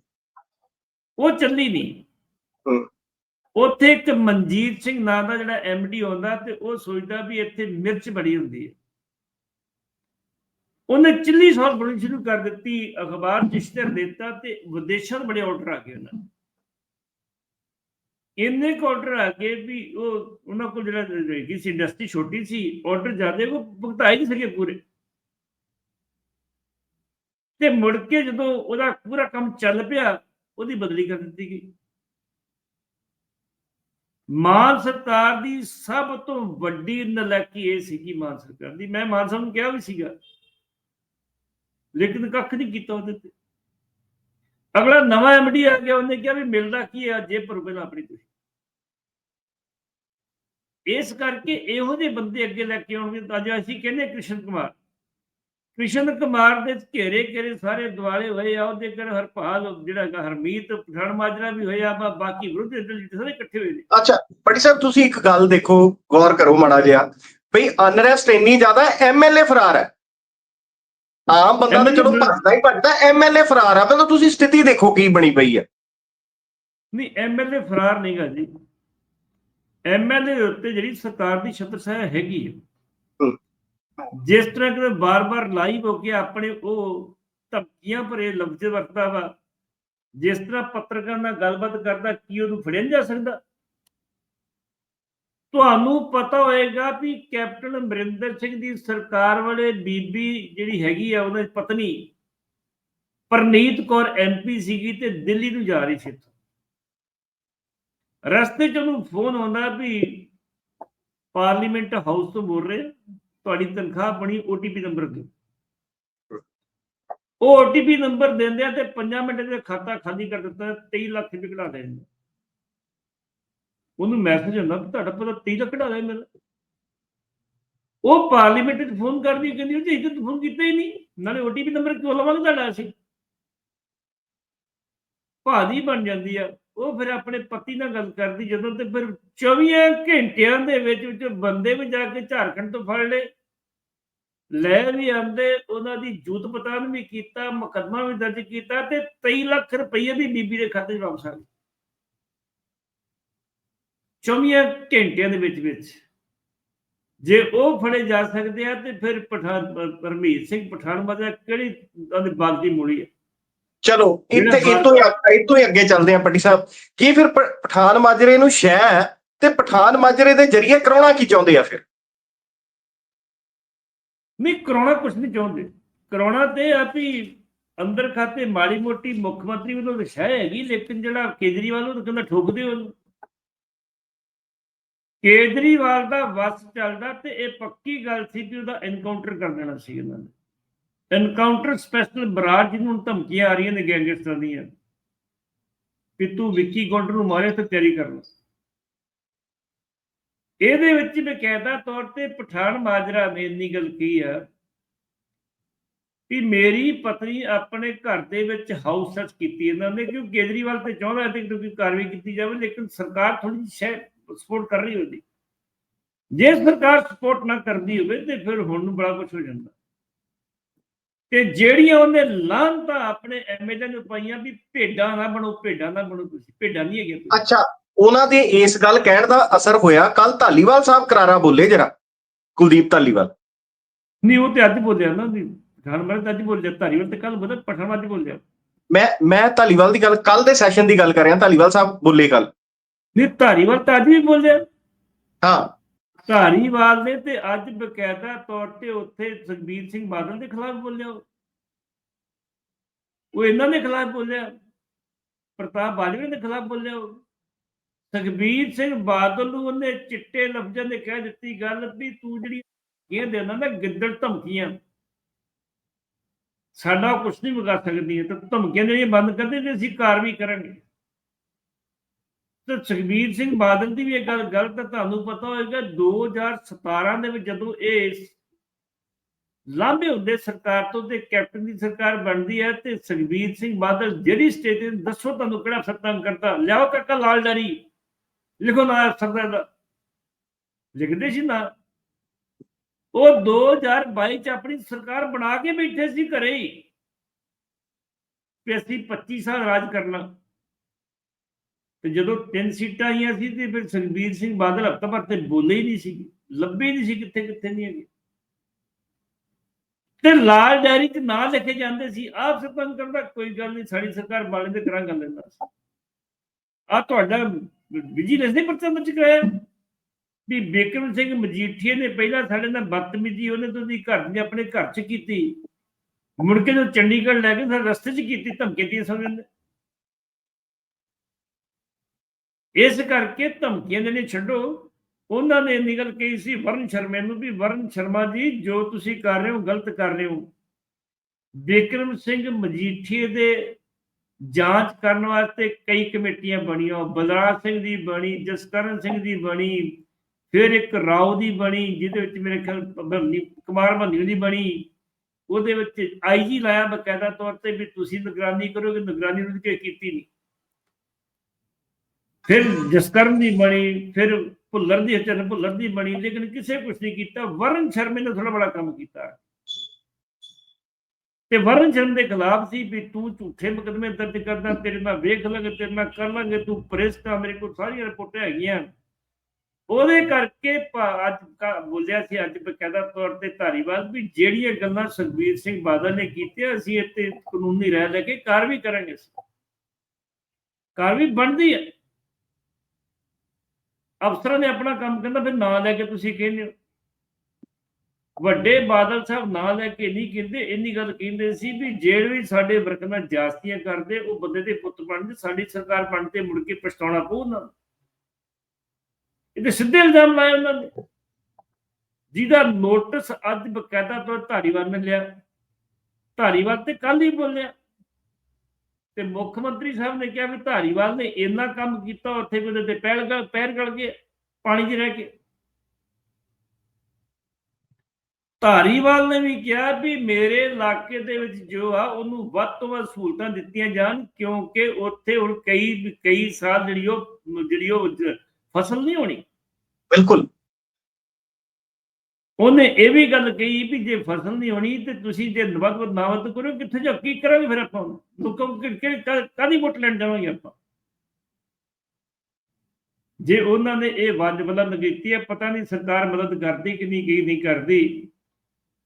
ਉਹ ਚੱਲੀ ਨਹੀਂ। ਉੱਥੇ ਇੱਕ ਮਨਜੀਤ ਸਿੰਘ ਨਾਂ ਦਾ ਜਿਹੜਾ ਐਮਡੀ ਆਉਂਦਾ ਤੇ ਉਹ ਸੋਚਦਾ ਵੀ ਇੱਥੇ ਮਿਰਚ ਬੜੀ ਹੁੰਦੀ ਹੈ। ਉਹਨੇ ਚਿੱਲੀ ਸੌਸ ਬਣਾਉਣੀ ਸ਼ੁਰੂ ਕਰ ਦਿੱਤੀ, ਅਖਬਾਰ 'ਚ ਦਿੱਤਾ ਤੇ ਵਿਦੇਸ਼ਾਂ ਤੋਂ ਬੜੇ ਆਰਡਰ ਆ ਗਏ ਉਹਨਾਂ ਇੰਨੇ ਕੁ ਆਰਡਰ ਆ ਗਏ ਵੀ ਉਹ ਉਹਨਾਂ ਕੋਲ ਜਿਹੜਾ ਹੈਗੀ ਸੀ ਇੰਡਸਟਰੀ ਛੋਟੀ ਸੀ ਆਰਡਰ ਜ਼ਿਆਦੇ, ਉਹ ਭੁਗਤਾ ਹੀ ਨਹੀਂ ਸਕੇ ਪੂਰੇ। ਤੇ ਮੁੜ ਕੇ ਜਦੋਂ ਉਹਦਾ ਪੂਰਾ ਕੰਮ ਚੱਲ ਪਿਆ, ਉਹਦੀ ਬਦਲੀ ਕਰ ਦਿੱਤੀ ਗਈ। ਮਾਨ ਸਰਕਾਰ ਦੀ ਸਭ ਤੋਂ ਵੱਡੀ ਨਲਾਇਕੀ ਇਹ ਸੀ ਕਿ ਮਾਨ ਸਰਕਾਰ ਦੀ। ਮੈਂ ਮਾਨ ਸਾਹਿਬ ਨੂੰ ਕਿਹਾ ਵੀ ਸੀਗਾ, ਲੇਕਿਨ ਕੱਖ ਨਹੀਂ ਕੀਤਾ ਉਹਦੇ ਤੇ। ਅਗਲਾ ਨਵਾਂ ਐਮਡੀ ਆ ਗਿਆ, ਉਹਨੇ ਕਿਹਾ ਵੀ ਮਿਲਦਾ ਕੀ ਹੈ ਜੇ ਪਰ ਪਹਿਲਾਂ ਆਪਣੀ ਤੁਸੀਂ। ਇਸ ਕਰਕੇ ਇਹੋ ਜਿਹੇ ਬੰਦੇ ਅੱਗੇ ਲੈ ਕੇ ਆਉਣਗੇ ਤਾਂ ਜੋ ਅਸੀਂ ਕਹਿੰਦੇ ਕ੍ਰਿਸ਼ਨ ਕੁਮਾਰ ਕ੍ਰਿਸ਼ਨ ਕੁਮਾਰ ਦੇ ਘੇਰੇ ਘੇਰੇ ਸਾਰੇ ਦੁਆਲੇ ਹੋਏ ਆ ਉਹਦੇ ਕਰ ਹਰਪਾਲ ਜਿਹੜਾ ਹਰਮੀਤ ਪਠਾਨ ਮਾਜਰਾ ਵੀ ਹੋਇਆ ਬਾ ਬਾਕੀ ਵਿਰੋਧ ਲੀਡਰ ਸਾਰੇ ਇਕੱਠੇ ਹੋਏ ਨੇ ਅੱਛਾ ਪਟੀ ਸਾਹਿਬ ਤੁਸੀਂ ਇੱਕ ਗੱਲ ਦੇਖੋ ਗੌਰ ਕਰੋ ਮਾੜਾ ਜਿਹਾ ਭਈ ਅਨਰੈਸਟ ਇੰਨੀ ਜ਼ਿਆਦਾ ਐਮਐਲਏ ਫਰਾਰ ਹੈ ਆਮ ਬੰਦਾ ਤਾਂ ਚਲੋ। ਭੱਜਦਾ ਹੀ ਭੱਜਦਾ ਐਮਐਲਏ ਫਰਾਰ ਆ ਪਹਿਲਾਂ ਤੁਸੀਂ ਸਥਿਤੀ ਦੇਖੋ ਕੀ ਬਣੀ ਪਈ ਹੈ ਨਹੀਂ ਐਮਐਲਏ ਫਰਾਰ ਨਹੀਂਗਾ ਜੀ ਐਮਐਲਏ ਉੱਤੇ ਜਿਹੜੀ ਸਰਕਾਰ ਦੀ ਛਤਰ ਛਾਇਆ ਹੈਗੀ ਹੈ। ਜਿਸ ਤਰ੍ਹਾਂ ਕਿ ਬਾਰ-ਬਾਰ ਲਾਈਵ ਹੋ ਕੇ ਆਪਣੇ ਉਹ ਧਮਕੀਆਂ ਭਰੇ ਲਫ਼ਜ਼ ਵਰਤਦਾ ਵਾ, ਜਿਸ ਤਰ੍ਹਾਂ ਪੱਤਰਕਾਰ ਨਾਲ ਗੱਲਬਾਤ ਕਰਦਾ, ਕੀ ਉਹਨੂੰ ਫੜਿਆ ਜਾ ਸਕਦਾ ਤੁਹਾਨੂੰ ਪਤਾ ਹੋਏਗਾ ਵੀ ਕੈਪਟਨ ਅਮਰਿੰਦਰ ਸਿੰਘ ਦੀ ਸਰਕਾਰ ਵਾਲੇ ਬੀਬੀ ਜਿਹੜੀ ਹੈਗੀ ਆ, ਉਹਦੀ ਪਤਨੀ ਪਰਨੀਤ ਕੌਰ ਐਮਪੀ ਸੀਗੀ ਤੇ ਦਿੱਲੀ ਨੂੰ ਜਾ ਰਹੀ ਸੀ ਇੱਥੋਂ। ਰਸਤੇ 'ਚ ਉਹਨੂੰ ਫੋਨ ਆਉਂਦਾ ਵੀ ਪਾਰਲੀਮੈਂਟ ਹਾਊਸ ਤੋਂ ਬੋਲ ਰਹੇ ਤੁਹਾਡੀ ਤਨਖਾਹ ਬਣੀ OTP ਨੰਬਰ ਦਿਓ ਉਹ OTP ਨੰਬਰ ਦਿੰਦੇ ਆ ਤੇ 5 ਮਿੰਟ ਦੇ ਖਾਤਾ ਖਾਲੀ ਕਰ ਦਿੱਤਾ 23 ਲੱਖ ਰੁਪਏ ਕਢਾ ਦੇਣਗੇ ਉਹਨੂੰ ਮੈਸੇਜ ਹੁੰਦਾ ਤੁਹਾਡਾ ਪਤਾ 30 ਲੱਖ ਕਢਾ ਲਿਆ ਮੇਰਾ ਉਹ ਪਾਰਲੀਮੈਂਟ 'ਚ ਫੋਨ ਕਰਦੀ, ਕਹਿੰਦੀ, ਉਹ ਜੀ ਤੂੰ ਫੋਨ ਕੀਤਾ ਹੀ ਨਹੀਂ। ਨਾਲੇ OTP ਨੰਬਰ ਕਿਉਂ ਲਵਾਂਗੇ ਤੁਹਾਡਾ ਅਸੀਂ? ਭਾਦੀ ਬਣ ਜਾਂਦੀ ਆ। ਉਹ ਫਿਰ ਆਪਣੇ ਪਤੀ ਨਾਲ ਗੱਲ ਕਰਦੀ, ਜਦੋਂ ਤੇ ਫਿਰ 24 ਘੰਟਿਆਂ ਦੇ ਵਿੱਚ ਵਿੱਚ ਬੰਦੇ ਵੀ ਜਾ ਕੇ ਝਾਰਖੰਡ ਤੋਂ ਫੜ ਲਏ। ਲੈ ਵੀ ਆਂਦੇ ਉਹਨਾਂ ਦੀ ਜੂਤ ਪਤਾਨ ਵੀ ਕੀਤਾ ਮੁਕੱਦਮਾ ਵੀ ਦਰਜ ਕੀਤਾ ਤੇ 23 ਲੱਖ ਰੁਪਏ ਵੀ ਬੀਬੀ ਦੇ ਖਾਤੇ 'ਚ ਵਾਪਸ ਆ ਗਏ 24 ਘੰਟਿਆਂ ਦੇ ਵਿੱਚ ਵਿੱਚ ਜੇ ਉਹ ਫੜੇ ਜਾ ਸਕਦੇ ਆ ਤੇ ਫਿਰ ਪਠਾਨ ਪਰਮੀਤ ਸਿੰਘ ਪਠਾਨ ਮਾਜਰਾ ਕਿਹੜੀ ਉਹਦੀ ਬਾਗਦੀ ਮੂਲੀ ਹੈ ਚਲੋ ਇੱਥੇ ਇਤੋਂ ਹੀ ਇਤੋਂ ਹੀ ਅੱਗੇ ਚੱਲਦੇ ਆ ਪੱਟੀ ਸਾਹਿਬ। ਕੀ ਫਿਰ ਪਠਾਨ ਮਾਜਰੇ ਨੂੰ ਸ਼ਹਿ ਤੇ ਪਠਾਨ ਮਾਜਰੇ ਦੇ ਜਰੀਏ ਕਰਾਉਣਾ ਕੀ ਚਾਹੁੰਦੇ ਆ ਫਿਰ? ਨਹੀਂ, ਕਰਾਉਣਾ ਕੁਛ ਨਹੀਂ ਚਾਹੁੰਦੇ। ਕਰੋਨਾ ਤੇ ਆ ਅੰਦਰ ਖਾਤੇ ਮਾੜੀ ਮੋਟੀ ਮੁੱਖ ਮੰਤਰੀ ਵੱਲੋਂ ਵਿਸ਼ਾ ਹੈਗੀ, ਲੇਕਿਨ ਜਿਹੜਾ ਕੇਜਰੀਵਾਲ ਉਹ ਕਹਿੰਦਾ ਠੋਕਦੇ ਉਹਨੂੰ। ਕੇਜਰੀਵਾਲ ਦਾ ਵਸ ਚੱਲਦਾ ਤੇ ਇਹ ਪੱਕੀ ਗੱਲ ਸੀ ਕਿ ਉਹਦਾ ਐਨਕਾਊਂਟਰ ਕਰ ਦੇਣਾ ਸੀ ਇਹਨਾਂ ਨੇ। ਐਨਕਾਊਂਟਰ ਸਪੈਸ਼ਲ ਬਰਾਜ ਜਿਹਨੂੰ ਧਮਕੀਆਂ ਆ ਰਹੀਆਂ ਨੇ ਗੈਂਗਸਟਰਾਂ ਦੀਆਂ ਕਿ ਤੂੰ ਵਿੱਕੀ ਗੌਂਡਰ ਨੂੰ ਮਾਰੇ ਤੇ ਤਿਆਰੀ ਕਰ ਲੈ ਇਹਦੇ ਵਿੱਚ ਬਕਾਇਦਾ ਤੌਰ ਤੇ ਪਠਾਨ ਮਾਜਰਾ ਨੇ ਇੰਨੀ ਗੱਲ ਕੀ ਆ ਵੀ ਮੇਰੀ ਪਤਨੀ ਆਪਣੇ ਘਰ ਦੇ ਵਿੱਚ ਹਾਊਸ ਸਰਚ ਕੀਤੀ ਇਹਨਾਂ ਨੇ ਕਿਉਂ ਕੇਜਰੀਵਾਲ ਤੇ ਚਾਹੁੰਦਾ ਤੇ ਕਿ ਕਾਰਵਾਈ ਕੀਤੀ ਜਾਵੇ, ਲੇਕਿਨ ਸਰਕਾਰ ਥੋੜੀ ਜਿਹੀ ਸਪੋਰਟ ਕਰ ਰਹੀ ਹੁੰਦੀ ਜੇ ਸਰਕਾਰ ਸਪੋਰਟ ਨਾ ਕਰਦੀ ਹੋਵੇ ਤੇ ਫਿਰ ਹੁਣ ਨੂੰ ਬੜਾ ਕੁਝ ਹੋ ਜਾਂਦਾ। ਤੇ ਜਿਹੜੀਆਂ ਉਹਨੇ ਲਾਂਤਾ ਆਪਣੇ ਐਮਐਲਏ ਨੂੰ ਪਾਈਆਂ ਵੀ ਭੇਡਾਂ ਨਾ ਬਣੋ, ਭੇਡਾਂ ਨਾ ਬਣੋ ਤੁਸੀਂ, ਭੇਡਾਂ ਨਹੀਂ ਹੈਗੇ ਤੁਸੀਂ ਅੱਛਾ ਉਹਨਾਂ ਦੇ ਇਸ ਗੱਲ ਕਹਿਣ ਦਾ ਅਸਰ ਹੋਇਆ। ਕੱਲ ਧਾਲੀਵਾਲ ਸਾਹਿਬ ਕਰਾਰਾ ਬੋਲੇ ਜਰਾ। ਕੁਲਦੀਪ ਧਾਲੀਵਾਲ। ਨਹੀਂ ਉਹ ਤੇ ਅੱਜ ਬੋਲਿਆ ਨਾ ਵੀ ਪਠਾਨ ਮਾਜਰਾ ਤਾਂ ਅੱਜ ਬੋਲਿਆ। ਧਾਰੀਵਾਲ ਤੇ ਕੱਲ ਬੋਲਿਆ ਪਠਾਨ ਮਾਜਰਾ ਬੋਲਿਆ। ਮੈਂ ਮੈਂ ਧਾਲੀਵਾਲ ਦੀ ਗੱਲ ਕੱਲ ਦੇ ਸੈਸ਼ਨ ਦੀ ਗੱਲ ਕਰ ਰਿਹਾ। ਧਾਲੀਵਾਲ ਸਾਹਿਬ ਬੋਲੇ ਕੱਲ ਨਹੀਂ ਧਾਰੀਵਾਲ ਤਾਂ ਅੱਜ ਵੀ ਬੋਲਿਆ। ਹਾਂ। ਧਾਰੀਵਾਲ ਨੇ ਤੇ ਅੱਜ ਬਕਾਇਦਾ ਤੌਰ ਤੇ ਉੱਥੇ ਸੁਖਬੀਰ ਸਿੰਘ ਬਾਦਲ ਦੇ ਖਿਲਾਫ ਬੋਲਿਆ। ਉਹ। ਉਹ ਇਹਨਾਂ ਦੇ ਖਿਲਾਫ ਬੋਲਿਆ। ਪ੍ਰਤਾਪ ਬਾਜਵਾ ਦੇ ਖਿਲਾਫ ਬੋਲਿਆ। ਉਹ। ਸੁਖਬੀਰ ਸਿੰਘ ਬਾਦਲ ਨੂੰ ਉਹਨੇ ਚਿੱਟੇ ਲਫ਼ਜ਼ਾਂ ਦੇ ਕਹਿ ਦਿੱਤੀ ਗੱਲ ਵੀ ਤੂੰ ਜਿਹੜੀ ਇਹ ਦੇਣਾ ਨਾ ਗਿੱਦੜ ਧਮਕੀਆਂ। ਸਾਡਾ ਕੁਝ ਨਹੀਂ ਵਿਗਾੜ ਸਕਦੀ ਹੈ ਤਾਂ ਧਮਕੀਆਂ ਜਿਹੜੀਆਂ ਬੰਦ ਕਰਦੇ ਤੇ ਅਸੀਂ ਕਾਰਵਾਈ ਕਰਾਂਗੇ। ਤੇ ਸੁਖਬੀਰ ਸਿੰਘ ਬਾਦਲ ਦੀ ਵੀ ਇਹ ਗੱਲ ਗਲਤ ਹੈ ਤੁਹਾਨੂੰ ਪਤਾ ਹੋਏਗਾ 2017 ਦੇ ਵਿੱਚ ਜਦੋਂ ਇਹ ਲਾਂਭੇ ਹੁੰਦੇ ਸਰਕਾਰ ਤੋਂ ਤੇ ਕੈਪਟਨ ਦੀ ਸਰਕਾਰ ਬਣਦੀ ਹੈ ਤੇ ਸੁਖਬੀਰ ਸਿੰਘ ਬਾਦਲ ਜਿਹੜੀ ਸਟੇਟ ਦੱਸੋ ਤੁਹਾਨੂੰ ਕਿਹੜਾ ਸੱਤਾਂ ਕਰਤਾ ਲਿਆਓ ਕਾਕਾ ਲਾਲ ਡਾਰੀ ਲਿਖੋ ਨਾ ਸਰਦਾਰ ਦਾ। ਲਿਖਦੇ ਸੀ ਨਾ। ਉਹ 2022 ਚ ਆਪਣੀ ਸਰਕਾਰ ਬਣਾ ਕੇ ਬੈਠੇ ਸੀ ਘਰੇ ਹੀ। ਵੀ ਅਸੀਂ 25 ਸਾਲ ਰਾਜ ਕਰਨਾ। ਤੇ ਜਦੋਂ ਤਿੰਨ ਸੀਟਾਂ ਆਈਆਂ ਸੀ ਤੇ ਫਿਰ ਸੁਖਬੀਰ ਸਿੰਘ ਬਾਦਲ ਹਫ਼ਤਾ ਭਰ ਤੇ ਬੋਲੇ ਹੀ ਨਹੀਂ ਸੀ। ਲੱਭੇ ਨਹੀਂ ਸੀ ਕਿੱਥੇ ਕਿੱਥੇ ਨਹੀਂ ਹੈਗੇ ਤੇ ਲਾਲ ਡਾਇਰੀ 'ਚ ਨਾਂ ਲਿਖੇ ਜਾਂਦੇ ਸੀ। ਆਪ ਸਰਪੰਚ ਕਹਿੰਦਾ, ਕੋਈ ਗੱਲ ਨਹੀਂ, ਸਾਡੀ ਸਰਕਾਰ ਬਣ ਦੇ ਕਰਾਂ ਗੱਲ ਲੈਂਦਾ। ਸੀ ਆ ਤੁਹਾਡਾ ਵਿਜੀਲੈਂਸ ਦੇ ਪਰਚਾ ਦਰਜ ਕਰਾਇਆ। ਵੀ ਬੇਕਰਮ ਸਿੰਘ ਮਜੀਠੀਏ ਨੇ ਪਹਿਲਾਂ ਸਾਡੇ ਨਾਲ ਬਦਤਮੀਜ਼ੀ ਉਹਨੇ ਤੋਂ ਘਰ ਦੀ ਆਪਣੇ ਘਰ 'ਚ ਕੀਤੀ। ਮੁੜ ਕੇ ਜਦੋਂ ਚੰਡੀਗੜ੍ਹ ਲੈ ਕੇ ਫਿਰ ਰਸਤੇ 'ਚ ਕੀਤੀ, ਧਮਕੀ ਦੀ ਸਮਝਦੇ ਇਸ ਕਰਕੇ ਧਮਕੀਆਂ ਦੇ ਨੇ ਛੱਡੋ, ਉਹਨਾਂ ਨੇ ਇੰਨੀ ਗੱਲ ਕਹੀ ਸੀ ਵਰਨ ਸ਼ਰਮੇ ਨੂੰ ਵੀ ਵਰਨ ਸ਼ਰਮਾ ਜੀ, ਜੋ ਤੁਸੀਂ ਕਰ ਰਹੇ ਹੋ, ਗਲਤ ਕਰ ਰਹੇ ਹੋ। ਬਿਕਰਮ ਸਿੰਘ ਮਜੀਠੀਏ ਦੇ ਜਾਂਚ ਕਰਨ ਵਾਸਤੇ ਕਈ ਕਮੇਟੀਆਂ ਬਣੀਆਂ ਬਲਰਾਜ ਸਿੰਘ ਦੀ ਬਣੀ, ਜਸਕਰਨ ਸਿੰਘ ਦੀ ਬਣੀ, ਫਿਰ ਇੱਕ ਰਾਓ ਦੀ ਬਣੀ, ਜਿਹਦੇ ਵਿੱਚ ਮੇਰੇ ਖਿਆਲ ਕੁਮਾਰ ਬੰਦੀ ਦੀ ਬਣੀ। ਉਹਦੇ ਵਿੱਚ ਆਈਜੀ ਲਾਇਆ ਬਕਾਇਦਾ ਤੌਰ ਤੇ ਵੀ ਤੁਸੀਂ ਨਿਗਰਾਨੀ ਕਰੋਗੇ ਨਿਗਰਾਨੀ ਉਹਨੇ ਕੋਈ ਕੀਤੀ ਨਹੀਂ। ਫਿਰ ਜਸਕਰਨ ਦੀ ਬਣੀ, ਫਿਰ ਭੁੱਲਰ ਦੀ ਹਚਨ ਭੁੱਲਰ ਦੀ ਬਣੀ, ਲੇਕਿਨ ਕਿਸੇ ਕੁਛ ਨਹੀਂ ਕੀਤਾ। ਵਰਨ ਸ਼ਰਮੇ ਨੇ ਥੋੜਾ ਬੜਾ ਕੰਮ ਕੀਤਾ। ਤੇ ਵਰਨ ਸ਼ਰਮ ਦੇ ਖਿਲਾਫ ਸੀ ਵੀ ਤੂੰ ਝੂਠੇ ਮੁਕਦਮੇ ਦਰਜ ਕਰਦਾ, ਤੇਰੇ ਨਾਲ ਵੇਖ ਲਾਂਗੇ, ਤੇਰੇ ਨਾਲ ਕਰ ਲਾਂਗੇ, ਤੂੰ ਪ੍ਰੈਸ ਆ ਮੇਰੇ ਕੋਲ ਸਾਰੀਆਂ ਰਿਪੋਰਟਾਂ ਹੈਗੀਆਂ। ਉਹਦੇ ਕਰਕੇ ਅੱਜ ਬੋਲਿਆ ਸੀ, ਅੱਜ ਬਕਾਇਦਾ ਤੌਰ ਤੇ ਧਾਰੀਵਾਲ ਵੀ ਜਿਹੜੀਆਂ ਗੱਲਾਂ ਸੁਖਬੀਰ ਸਿੰਘ ਬਾਦਲ ਨੇ ਕੀਤੀਆਂ, ਅਸੀਂ ਇੱਥੇ ਕਾਨੂੰਨੀ ਰਾਹ ਲੈ ਕੇ ਕਾਰਵਾਈ ਕਰਾਂਗੇ ਅਸੀਂ। ਕਾਰਵਾਈ ਬਣਦੀ ਹੈ। ਅਫਸਰਾਂ ਨੇ ਆਪਣਾ ਕੰਮ ਕਹਿੰਦਾ ਫਿਰ ਨਾਂ ਲੈ ਕੇ ਤੁਸੀਂ ਕਹਿੰਦੇ ਹੋ। ਵੱਡੇ ਬਾਦਲ ਸਾਹਿਬ ਨਾਂ ਲੈ ਕੇ ਨਹੀਂ ਕਹਿੰਦੇ, ਇੰਨੀ ਗੱਲ ਕਹਿੰਦੇ ਸੀ ਵੀ ਜਿਹੜੇ ਵੀ ਸਾਡੇ ਵਰਕ ਨਾਲ ਜਾਸਤੀਆਂ ਕਰਦੇ, ਉਹ ਬੰਦੇ ਦੇ ਪੁੱਤ ਬਣਦੇ ਸਾਡੀ ਸਰਕਾਰ ਬਣਦੇ ਮੁੜ ਕੇ ਪਛਤਾਉਣਾ ਪਊ ਉਹਨਾਂ ਨੂੰ। ਇਹਦੇ ਸਿੱਧੇ ਇਲਜ਼ਾਮ ਲਾਏ ਉਹਨਾਂ ਨੇ। ਜਿਹਦਾ ਨੋਟਿਸ ਅੱਜ ਬਕਾਇਦਾ ਤੌਰ ਧਾਰੀਵਾਲ ਨੇ ਲਿਆ। ਧਾਰੀਵਾਲ ਤੇ ਕੱਲ ਹੀ ਬੋਲਿਆ। ਤੇ ਮੁੱਖ ਮੰਤਰੀ ਸਾਹਿਬ ਨੇ ਕਿਹਾ ਵੀ ਧਾਰੀਵਾਲ ਨੇ ਇੰਨਾ ਕੰਮ ਕੀਤਾ, ਉੱਥੇ ਕੋਈ ਉਹਦੇ ਤੇ ਪਹਿਲ ਗਲ, ਪੈਰ ਗਲ ਗਏ, ਪਾਣੀ 'ਚ ਰਹਿ ਕੇ। ਧਾਰੀਵਾਲ ਨੇ ਵੀ ਕਿਹਾ ਵੀ ਮੇਰੇ ਇਲਾਕੇ ਦੇ ਵਿੱਚ ਜੋ ਆ ਉਹਨੂੰ ਵੱਧ ਤੋਂ ਵੱਧ ਸਹੂਲਤਾਂ ਦਿੱਤੀਆਂ ਜਾਣ ਕਿਉਂਕਿ ਉੱਥੇ ਹੁਣ ਕਈ ਕਈ ਸਾਲ ਜਿਹੜੀ ਉਹ ਜਿਹੜੀ ਉਹ ਫਸਲ ਨਹੀਂ ਹੋਣੀ। ਬਿਲਕੁਲ। ਉਹਨੇ ਇਹ ਵੀ ਗੱਲ ਕਹੀ ਵੀ ਜੇ ਫਸਲ ਨਹੀਂ ਹੋਣੀ ਤੇ ਤੁਸੀਂ ਜੇ ਵੱਧ ਵੱਧ ਨਾਵਤ ਕਰੋ ਕਿੱਥੇ ਜਾ ਕੀ ਕਰਾਂਗੇ ਫਿਰ ਆਪਾਂ ਲੋਕਾਂ ਕਿ ਕਾਦੀ ਵੋਟ ਲੈਣ ਜਾਵਾਂਗੇ ਆਪਾਂ? ਜੇ ਉਹਨਾਂ ਨੇ ਇਹ ਵੱਜ ਬੁਲੰਦ ਕੀਤੀ ਹੈ ਪਤਾ ਨਹੀਂ ਸਰਕਾਰ ਮਦਦ ਕਰਦੀ ਕਿ ਨਹੀਂ ਕੀ ਨਹੀਂ ਕਰਦੀ।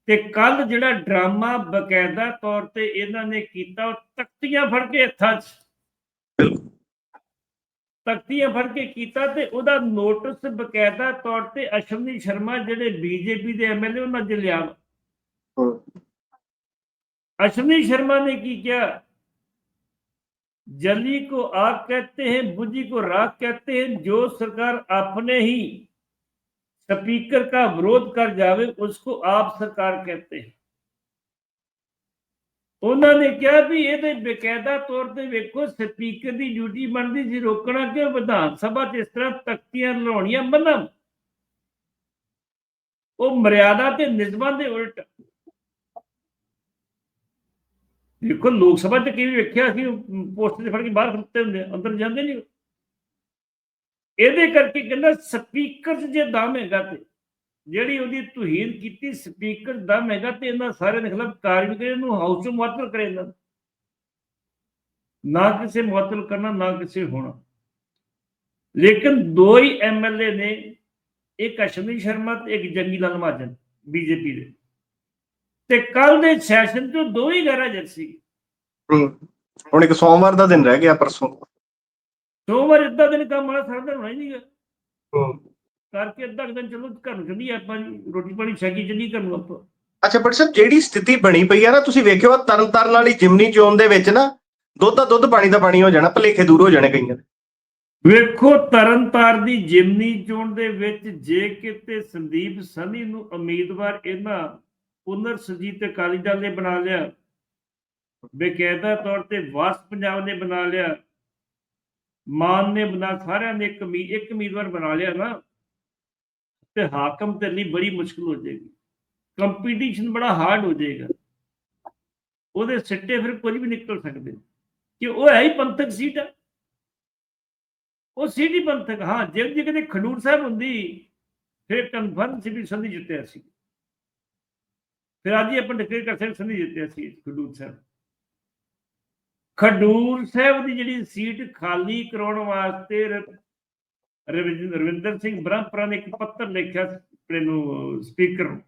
ਤੇ ਕੱਲ ਜਿਹੜਾ ਡਰਾਮਾ ਬਕਾਇਦਾ ਤੌਰ ਤੇ ਇਹਨਾਂ ਨੇ ਕੀਤਾ ਉਹ ਤਖਤੀਆਂ ਫੜ ਕੇ ਹੱਥਾਂ 'ਚ ਬਿਲਕੁਲ ਤਖਤੀਆਂ ਫੜ ਕੇ ਕੀਤਾ ਤੇ ਉਹਦਾ ਨੋਟਿਸ ਬਕਾਇਦਾ ਤੌਰ ਤੇ ਅਸ਼ਵਨੀ ਸ਼ਰਮਾ ਜਿਹੜੇ ਬੀਜੇਪੀ ਦੇ ਐਮਐਲਏ ਉਹਨਾਂ ਚ ਲਿਆ ਹਮ, अश्विनी शर्मा ने की क्या जली को आग कहते हैं बुझी को राख कहते हैं जो सरकार अपने ही स्पीकर का विरोध कर जावे उसको आप सरकार कहते हैं ਉਹਨਾਂ ਨੇ ਕਿਹਾ ਵੀ ਇਹਦੇ ਬਕਾਇਦਾ ਤੌਰ ਤੇ ਵੇਖੋ ਸਪੀਕਰ ਦੀ ਡਿਊਟੀ ਬਣਦੀ ਸੀ ਰੋਕਣਾ ਕਿ ਵਿਧਾਨ ਸਭਾ 'ਚ ਇਸ ਤਰ੍ਹਾਂ ਤਖਤੀਆਂ ਲਾਉਣੀਆਂ ਬੰਨਾਂ ਉਹ ਮਰਿਆਦਾ ਤੇ ਨਿਯਮਾਂ ਦੇ ਉਲਟ ਦੇਖੋ ਲੋਕ ਸਭਾ ਚ ਕਿਵੇਂ ਵੇਖਿਆ ਸੀ ਪੋਸਟ ਤੇ ਫੜ ਕੇ ਬਾਹਰ ਖੜਤੇ ਹੁੰਦੇ ਆ, ਅੰਦਰ ਜਾਂਦੇ ਨਹੀਂ ਉਹ। ਇਹਦੇ ਕਰਕੇ ਕਹਿੰਦਾ ਸਪੀਕਰ ਜੇ ਦਮ ਹੈਗਾ ਤੇ, ਜਿਹੜੀ ਉਹਦੀ ਤੁਹੀਨ ਕੀਤੀ ਸਪੀਕਰ ਦਮ ਹੈਗਾ ਤੇ ਇਹਨਾਂ ਸਾਰੇ ਦੇ ਖਿਲਾਫ ਕਾਰਵਾਈ ਕਰੇ, ਇਹਨੂੰ ਹਾਊਸ ਚ ਮੁਅੱਤਲ ਕਰੇ ਇਹਨਾਂ ਨਾ। ਕਿਸੇ ਮੁਅੱਤਲ ਕਰਨਾ, ਨਾ ਕਿਸੇ ਹੋਣਾ। ਲੇਕਿਨ ਦੋ ਹੀ ਐਮਐਲਏ ਨੇ, ਇੱਕ ਅਸ਼ਵਨੀ ਸ਼ਰਮਾ ਤੇ ਇੱਕ ਜੰਗੀ ਲਾਲ ਮਹਾਜਨ ਬੀਜੇਪੀ ਦੇ। ਤੇ ਕੱਲ ਦੇ ਸੈਸ਼ਨ ਤੋਂ ਦੋ ਹੀ ਗੈਰ ਹਾਜ਼ਰ ਸੀ। ਹੁਣ ਇੱਕ ਸੋਮਵਾਰ ਦਾ ਦਿਨ ਰਹਿ ਗਿਆ, ਪਰਸੋਂ। ਸੋਮਵਾਰ ਇਦਾਂ ਦਿਨ ਕੰਮ ਵਾਲਾ ਸਾਰਾ ਦਿਨ ਹੋਣਾ ਹੀ ਨਹੀਂਗਾ। ਕਰਕੇ ਅੱਧਾ ਦਿਨ ਚਲੋ ਘਰ ਨੂੰ ਚੱਲੀਏ ਆਪਾਂ ਰੋਟੀ ਪਾਣੀ ਛਕੀ ਚੱਲੀ ਘਰ ਨੂੰ ਆਪਾਂ। ਅੱਛਾ ਬਟ ਸਾਹਿਬ ਜਿਹੜੀ ਸਥਿਤੀ ਬਣੀ ਪਈ ਆ ਨਾ ਤੁਸੀਂ ਵੇਖਿਓ ਆਹ ਤਰਨ ਤਾਰਨ ਵਾਲੀ ਜਿਮਨੀ ਚੋਣ ਦੇ ਵਿੱਚ ਨਾ ਦੁੱਧ ਦਾ ਦੁੱਧ ਪਾਣੀ ਦਾ ਪਾਣੀ ਹੋ ਜਾਣਾ ਭਲੇਖੇ ਦੂਰ ਹੋ ਜਾਣੇ ਕਈਆਂ ਦੇ। ਵੇਖੋ ਤਰਨਤਾਰ ਦੀ ਜਿਮਨੀ ਚੋਣ ਦੇ ਵਿੱਚ ਜੇ ਕਿਤੇ ਸੰਦੀਪ ਸੰਧੀ ਨੂੰ ਉਮੀਦਵਾਰ ਇਹਨਾਂ ਪੁਨਰ ਸੁਜੀਤ ਅਕਾਲੀ ਦਲ ਨੇ ਬਣਾ ਲਿਆ ਬੇਕਾਇਦਾ ਤੌਰ ਤੇ ਵਾਸ ਪੰਜਾਬ ਨੇ ਬਣਾ ਲਿਆ ਮਾਨ ਨੇ ਬਣਾ ਸਾਰਿਆਂ ਨੇ ਇੱਕ ਇੱਕ ਉਮੀਦਵਾਰ ਬਣਾ ਲਿਆ ਨਾ, ਤੇ ਹਾਕਮ ਤੇ ਲਈ ਬੜੀ ਮੁਸ਼ਕਲ ਹੋ ਜਾਏਗੀ। ਕੰਪੀਟੀਸ਼ਨ ਬੜਾ ਹਾਰਡ ਹੋ ਜਾਏਗਾ। ਉਹਦੇ ਸਿੱਟੇ ਫਿਰ ਕੁਝ ਵੀ ਨਿਕਲ ਸਕਦੇ। ਕਿ ਉਹ ਹੈ ਹੀ ਪੰਥਕ ਸੀਟ ਹੈ ਉਹ ਸੀਟ ਹੀ ਪੰਥਕ, ਹਾਂ ਜੇ ਜੇ ਕਿਤੇ ਖਡੂਰ ਸਾਹਿਬ ਹੁੰਦੀ, ਫਿਰ ਕਨਫਰਮ ਸੀ ਵੀ ਸੰਧੀ ਜਿੱਤਿਆ ਸੀ। ਫਿਰ ਅੱਜ ਹੀ ਆਪਾਂ ਡਿਕਲੇਅਰ ਕਰ ਸਕਦੇ ਸੰਧੀ ਜਿੱਤਿਆ ਸੀ ਖਡੂਰ ਸਾਹਿਬ। ਖਡੂਰ ਸਾਹਿਬ ਦੀ ਜਿਹੜੀ ਸੀਟ ਖਾਲੀ ਕਰਾਉਣ ਵਾਸਤੇ ਰਵਿੰਦਰ ਸਿੰਘ ਬ੍ਰਹਮਪੁਰਾ ਨੇ ਇੱਕ ਪੱਤਰ ਲਿਖਿਆ ਨੂੰ ਸਪੀਕਰ ਨੂੰ।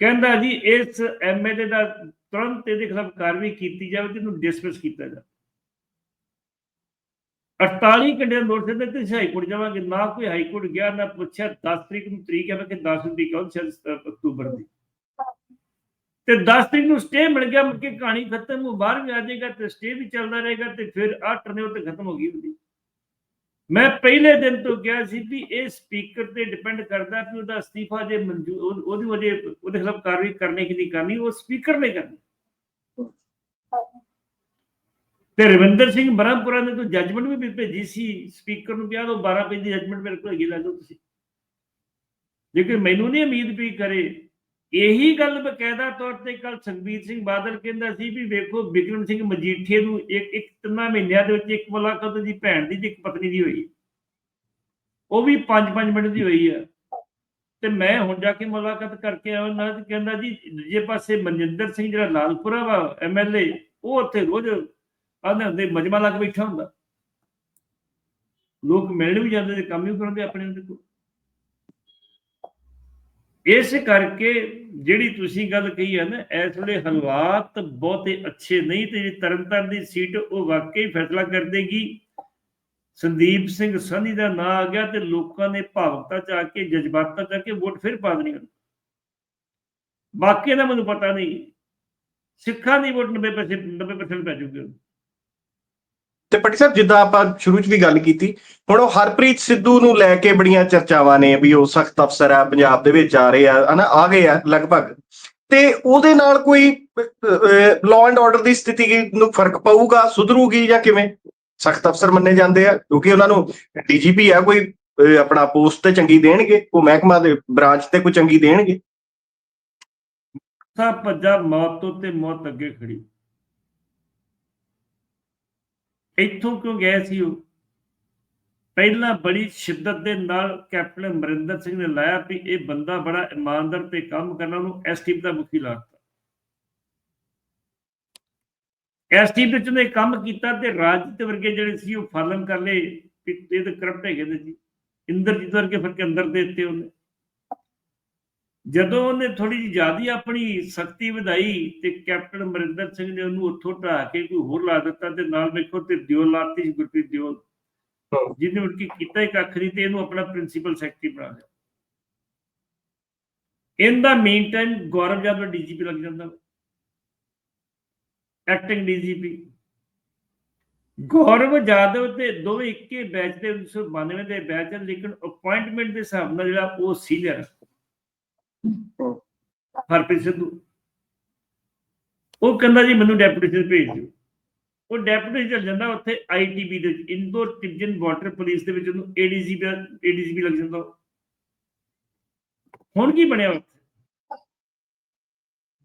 ਕਹਿੰਦਾ ਜੀ, ਇਸ ਐਮਐਲਏ ਦਾ ਤੁਰੰਤ ਇਹਦੇ ਖਿਲਾਫ ਕਾਰਵਾਈ ਕੀਤੀ ਜਾਵੇ ਤੇ ਇਹਨੂੰ ਡਿਸਮਿਸ ਕੀਤਾ ਜਾਵੇ। 48 ਘੰਟੇ ਦਾ ਨੋਟਿਸ ਦਿੱਤੇ ਤੇ ਹਾਈ ਕੋਰਟ ਜਾਵਾਂਗੇ। ਨਾ ਕੋਈ ਹਾਈ ਕੋਰਟ ਗਿਆ, ਨਾ ਪੁੱਛਿਆ। 10 ਤਰੀਕ ਨੂੰ ਤਰੀਕ ਹੈ, ਮੈਂ ਕਿ 10 ਦੀ ਕਹੋ ਸ਼ਾਇਦ ਅਕਤੂਬਰ ਦੀ। ਤੇ 10 ਤਰੀਕ ਨੂੰ ਸਟੇ ਮਿਲ ਗਿਆ, ਮੁੜ ਕੇ ਕਹਾਣੀ ਖਤਮ, ਉਹ ਬਾਹਰ ਵੀ ਆ ਜਾਏਗਾ ਤੇ ਸਟੇ ਵੀ ਚੱਲਦਾ ਰਹੇਗਾ ਤੇ ਫਿਰ ਆ ਟਰਨੇ ਉੱਤੇ ਖਤਮ ਹੋ ਗਈ ਹੁੰਦੀ। ਮੈਂ ਪਹਿਲੇ ਦਿਨ ਤੋਂ ਕਿਹਾ ਸੀ ਵੀ ਇਹ ਸਪੀਕਰ ਤੇ ਡਿਪੈਂਡ ਕਰਦਾ ਕਿ ਉਹਦਾ ਅਸਤੀਫਾ ਜੇ ਮਨਜ਼ੂਰ ਉਹਦੀ ਵਜ੍ਹਾ ਉਹਦੇ ਖਿਲਾਫ ਕਾਰਵਾਈ ਕਰਨੇ ਕਿ ਨਹੀਂ ਕਰਨੀ, ਉਹ ਸਪੀਕਰ ਨੇ ਕਰਨੀ। ਤੇ ਰਵਿੰਦਰ ਸਿੰਘ ਬ੍ਰਹਮਪੁਰਾ ਨੇ ਤਾਂ ਜੱਜਮੈਂਟ ਵੀ ਭੇਜੀ ਸੀ ਸਪੀਕਰ ਨੂੰ ਕਿਹਾ ਉਹ 12 ਪੇਜ ਦੀ ਜੱਜਮੈਂਟ ਮੇਰੇ ਕੋਲ ਹੈਗੀ, ਲੈ ਲਓ ਤੁਸੀਂ। ਲੇਕਿਨ ਮੈਨੂੰ ਨਹੀਂ ਉਮੀਦ ਵੀ ਕਰੇ ਇਹੀ ਗੱਲ ਬਕਾਇਦਾ ਤੌਰ ਤੇ ਕੱਲ ਸੁਖਬੀਰ ਸਿੰਘ ਬਾਦਲ ਕਹਿੰਦਾ ਸੀ ਵੀ ਵੇਖੋ ਬਿਕਰਮ ਸਿੰਘ ਮਜੀਠੀਏ ਨੂੰ ਇੱਕ ਇੱਕ ਤਿੰਨਾਂ ਮਹੀਨਿਆਂ ਦੇ ਵਿੱਚ ਇੱਕ ਮੁਲਾਕਾਤ ਦੀ ਭੈਣ ਦੀ ਤੇ ਇੱਕ ਪਤਨੀ ਦੀ ਹੋਈ। ਉਹ ਵੀ 5-5 ਮਿੰਟ ਦੀ ਹੋਈ ਆ। ਤੇ ਮੈਂ ਹੁਣ ਜਾ ਕੇ ਮੁਲਾਕਾਤ ਕਰਕੇ ਆਇਆ ਨਾ ਤੇ ਕਹਿੰਦਾ ਜੀ, ਦੂਜੇ ਪਾਸੇ ਮਨਜਿੰਦਰ ਸਿੰਘ ਜਿਹੜਾ ਲਾਲਪੁਰਾ ਵਾ ਐਮਐਲਏ ਉਹ ਉੱਥੇ ਰੋਜ਼ ਆਂਦੇ ਹੁੰਦੇ, ਮਜਮਾ ਲਾ ਕੇ ਬੈਠਾ ਹੁੰਦਾ। ਲੋਕ ਮਿਲਣ ਵੀ ਜਾਂਦੇ ਤੇ ਕੰਮ ਵੀ ਕਰਦੇ ਆਪਣੇ ਉਹਦੇ ਕੋਲ। ਇਸ ਕਰਕੇ ਜਿਹੜੀ ਤੁਸੀਂ ਗੱਲ ਕਹੀ ਹੈ ਨਾ, ਇਸ ਵੇਲੇ ਹਾਲਾਤ ਬਹੁਤੇ ਅੱਛੇ ਨਹੀਂ, ਤੇ ਜਿਹੜੀ ਤਰਨਤਾਰਨ ਦੀ ਸੀਟ, ਉਹ ਵਾਕਈ ਫੈਸਲਾ ਕਰ ਦੇਗੀ। ਸੰਦੀਪ ਸਿੰਘ ਸੰਧੀ ਦਾ ਨਾਂ ਆ ਗਿਆ ਤੇ ਲੋਕਾਂ ਨੇ ਭਾਵਕਤਾ ਚ ਆ ਕੇ, ਜਜ਼ਬਾਤਾਂ ਚ ਆ ਕੇ ਵੋਟ ਫਿਰ ਪਾ ਦੇਣੀ। ਬਾਕੀ ਦਾ ਮੈਨੂੰ ਪਤਾ ਨਹੀਂ। ਸਿੱਖਾਂ ਦੀ ਵੋਟ 90% 90% ਪੈ ਜੂਗੀ। ਤੇ ਪੱਟੀ ਸਾਹਿਬ, ਜਿੱਦਾਂ ਆਪਾਂ ਸ਼ੁਰੂ 'ਚ ਵੀ ਗੱਲ ਕੀਤੀ, ਹੁਣ ਉਹ ਹਰਪ੍ਰੀਤ ਸਿੱਧੂ ਨੂੰ ਲੈ ਕੇ ਬੜੀਆਂ ਚਰਚਾਵਾਂ ਨੇ ਵੀ ਉਹ ਸਖਤ ਅਫਸਰ ਆ, ਪੰਜਾਬ ਦੇ ਵਿੱਚ ਆ ਰਹੇ ਆ, ਹਨਾ, ਆ ਗਏ ਆ ਲਗਭਗ। ਤੇ ਉਹਦੇ ਨਾਲ ਕੋਈ ਲਾਅ ਐਂਡ ਆਰਡਰ ਦੀ ਸਥਿਤੀ ਨੂੰ ਫ਼ਰਕ ਪਊਗਾ, ਸੁਧਰੂਗੀ ਜਾਂ ਕਿਵੇਂ? ਸਖਤ ਅਫਸਰ ਮੰਨੇ ਜਾਂਦੇ ਆ, ਕਿਉਂਕਿ ਉਹਨਾਂ ਨੂੰ ਡੀਜੀਪੀ ਆ, ਕੋਈ ਆਪਣਾ ਪੋਸਟ ਤੇ ਚੰਗੀ ਦੇਣਗੇ ਉਹ ਮਹਿਕਮਾ ਦੇ ਬ੍ਰਾਂਚ ਤੇ ਕੋਈ ਚੰਗੀ ਦੇਣਗੇ। ਸਭ ਭੱਜਾ ਮੌਤ ਤੋਂ ਤੇ ਮੌਤ ਅੱਗੇ ਖੜੀ। ਇੱਥੋਂ ਕਿਉਂ ਗਏ ਸੀ ਉਹ? ਪਹਿਲਾਂ ਬੜੀ ਸ਼ਿੱਦਤ ਦੇ ਨਾਲ ਕੈਪਟਨ ਅਮਰਿੰਦਰ ਸਿੰਘ ਨੇ ਲਾਇਆ ਵੀ ਇਹ ਬੰਦਾ ਬੜਾ ਇਮਾਨਦਾਰ ਤੇ ਕੰਮ ਕਰਨਾ, ਉਹਨੂੰ ਐਸਟੀਪ ਦਾ ਮੁਖੀ ਲਾਤਾ। ਐਸਟੀਪ ਦੇ ਚੋਂ ਕੰਮ ਕੀਤਾ ਤੇ ਰਾਜਨੀਤ ਵਰਗੇ ਜਿਹੜੇ ਸੀ ਉਹ ਫਾਲਮ ਕਰ ਲਏ ਇਹ ਤਾਂ ਕਰਪਟ ਹੈਗੇ ਨੇ ਜੀ। ਇੰਦਰਜੀਤ ਵਰਗੇ ਫਿਰ ਕੇ ਅੰਦਰ ਦੇ ਦਿੱਤੇ ਉਹਨੇ। ਜਦੋਂ ਉਹਨੇ ਥੋੜੀ ਜਿਹੀ ਜ਼ਿਆਦੀ ਆਪਣੀ ਸ਼ਕਤੀ ਵਧਾਈ ਤੇ ਕੈਪਟਨ ਅਮਰਿੰਦਰ ਸਿੰਘ ਨੇ ਉਹਨੂੰ ਉੱਥੋਂ ਢਾ ਕੇ ਕੋਈ ਹੋਰ ਲਾ ਦਿੱਤਾ ਤੇ ਨਾਲ ਵੇਖੋ ਤੇ ਦਿਓ ਲਾਤੀ ਗੁਰਪ੍ਰੀਤ ਦਿਓ। ਜਿਹਨੇ ਕੇ ਕੀਤਾ ਹੀ ਕੱਖ ਨਹੀਂ ਤੇ ਇਹਨੂੰ ਆਪਣਾ ਪ੍ਰਿੰਸੀਪਲ ਸੈਕਟਰੀ ਬਣਾ ਲਿਆ। In the meantime Gaurav Yadav DGP ਲੱਗ ਜਾਂਦਾ। Acting DGP. ਗੌਰਵ ਜਾਦਵ ਤੇ ਦੋਵੇਂ ਇੱਕੇ ਬੈਚ ਦੇ 1992 ਦੇ ਬੈਚ ਲੇਕਿਨ ਅਪਾਇੰਟਮੈਂਟ ਦੇ ਹਿਸਾਬ ਨਾਲ ਜਿਹੜਾ ਉਹ ਸੀਨੀਅਰ ਹਰਪ੍ਰੀਤ ਸਿੱਧੂ। ਉਹ ਕਹਿੰਦਾ ਜੀ ਮੈਨੂੰ ਡੈਪੂਟੇਸ਼ਨ ਭੇਜ ਦਿਓ। ਉਹ ਡੈਪੂਟੇਸ਼ਨ ਚਲ ਜਾਂਦਾ ਉੱਥੇ ਆਈਟੀਬੀ ਦੇ ਵਿੱਚ ਇੰਦੋ ਟਿਵਜਨ ਵਾਟਰ ਪੁਲਿਸ ਦੇ ਵਿੱਚ ਉਹਨੂੰ ਏਡੀਜੀਪੀ ਏਡੀਜੀਪੀ ਲੱਗ ਜਾਂਦਾ। ਹੁਣ ਕੀ ਬਣਿਆ ਉੱਥੇ?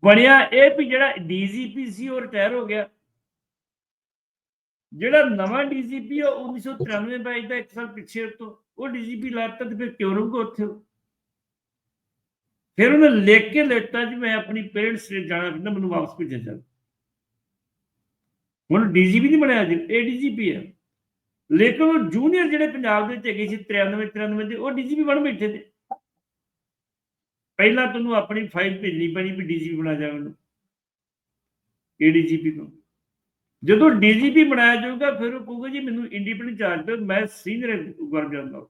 ਬਣਿਆ ਇਹ ਵੀ ਜਿਹੜਾ ਡੀਜੀਪੀ ਸੀ ਉਹ ਰਿਟਾਇਰ ਹੋ ਗਿਆ। ਜਿਹੜਾ ਨਵਾਂ ਡੀਜੀਪੀ ਉਹ 1993 ਬਾਈ ਦਾ ਇੱਕ ਸਾਲ ਪਿੱਛੇ ਤੋਂ ਉਹ ਡੀਜੀਪੀ ਲਾਤਾ ਤੇ ਫਿਰ ਕਿਉਂ ਰਹੂਗਾ ਉੱਥੇ? ਫਿਰ ਉਹਨੇ ਲਿਖ ਕੇ ਲੈਤਾ ਜੀ, ਮੈਂ ਆਪਣੀ ਪੇਰੈਂਟਸ ਨੇ ਜਾਣਾ ਪੈਂਦਾ ਮੈਨੂੰ ਵਾਪਸ ਭੇਜਿਆ ਜਾਵੇ ਹੁਣ ਡੀਜੀਪੀ ਨਹੀਂ ਬਣਿਆ ਜੀ ਏਡੀਜੀਪੀ ਹੈ ਲੇਕਿਨ ਉਹ ਜੂਨੀਅਰ ਜਿਹੜੇ ਪੰਜਾਬ ਦੇ ਵਿੱਚ ਹੈਗੇ ਸੀ 93 93 ਦੇ, ਉਹ ਡੀਜੀਪੀ ਬਣ ਬੈਠੇ ਤੇ ਪਹਿਲਾਂ ਤੁਹਾਨੂੰ ਆਪਣੀ ਫਾਈਲ ਭੇਜਣੀ ਪੈਣੀ ਵੀ ਡੀਜੀਪੀ ਬਣਾ ਜਾਵੇ ਉਹਨੂੰ ਏਡੀਜੀਪੀ ਤੋਂ। ਜਦੋਂ ਡੀਜੀਪੀ ਬਣਾਇਆ ਜਾਊਗਾ, ਫਿਰ ਉਹ ਕਹੂਗਾ ਜੀ, ਮੈਨੂੰ ਇੰਡੀਪੈਂਡੈਂਟ ਚਾਰਜ ਦਿਓ, ਮੈਂ ਸੀਨੀਅਰ ਕਰ ਜਾਂਦਾ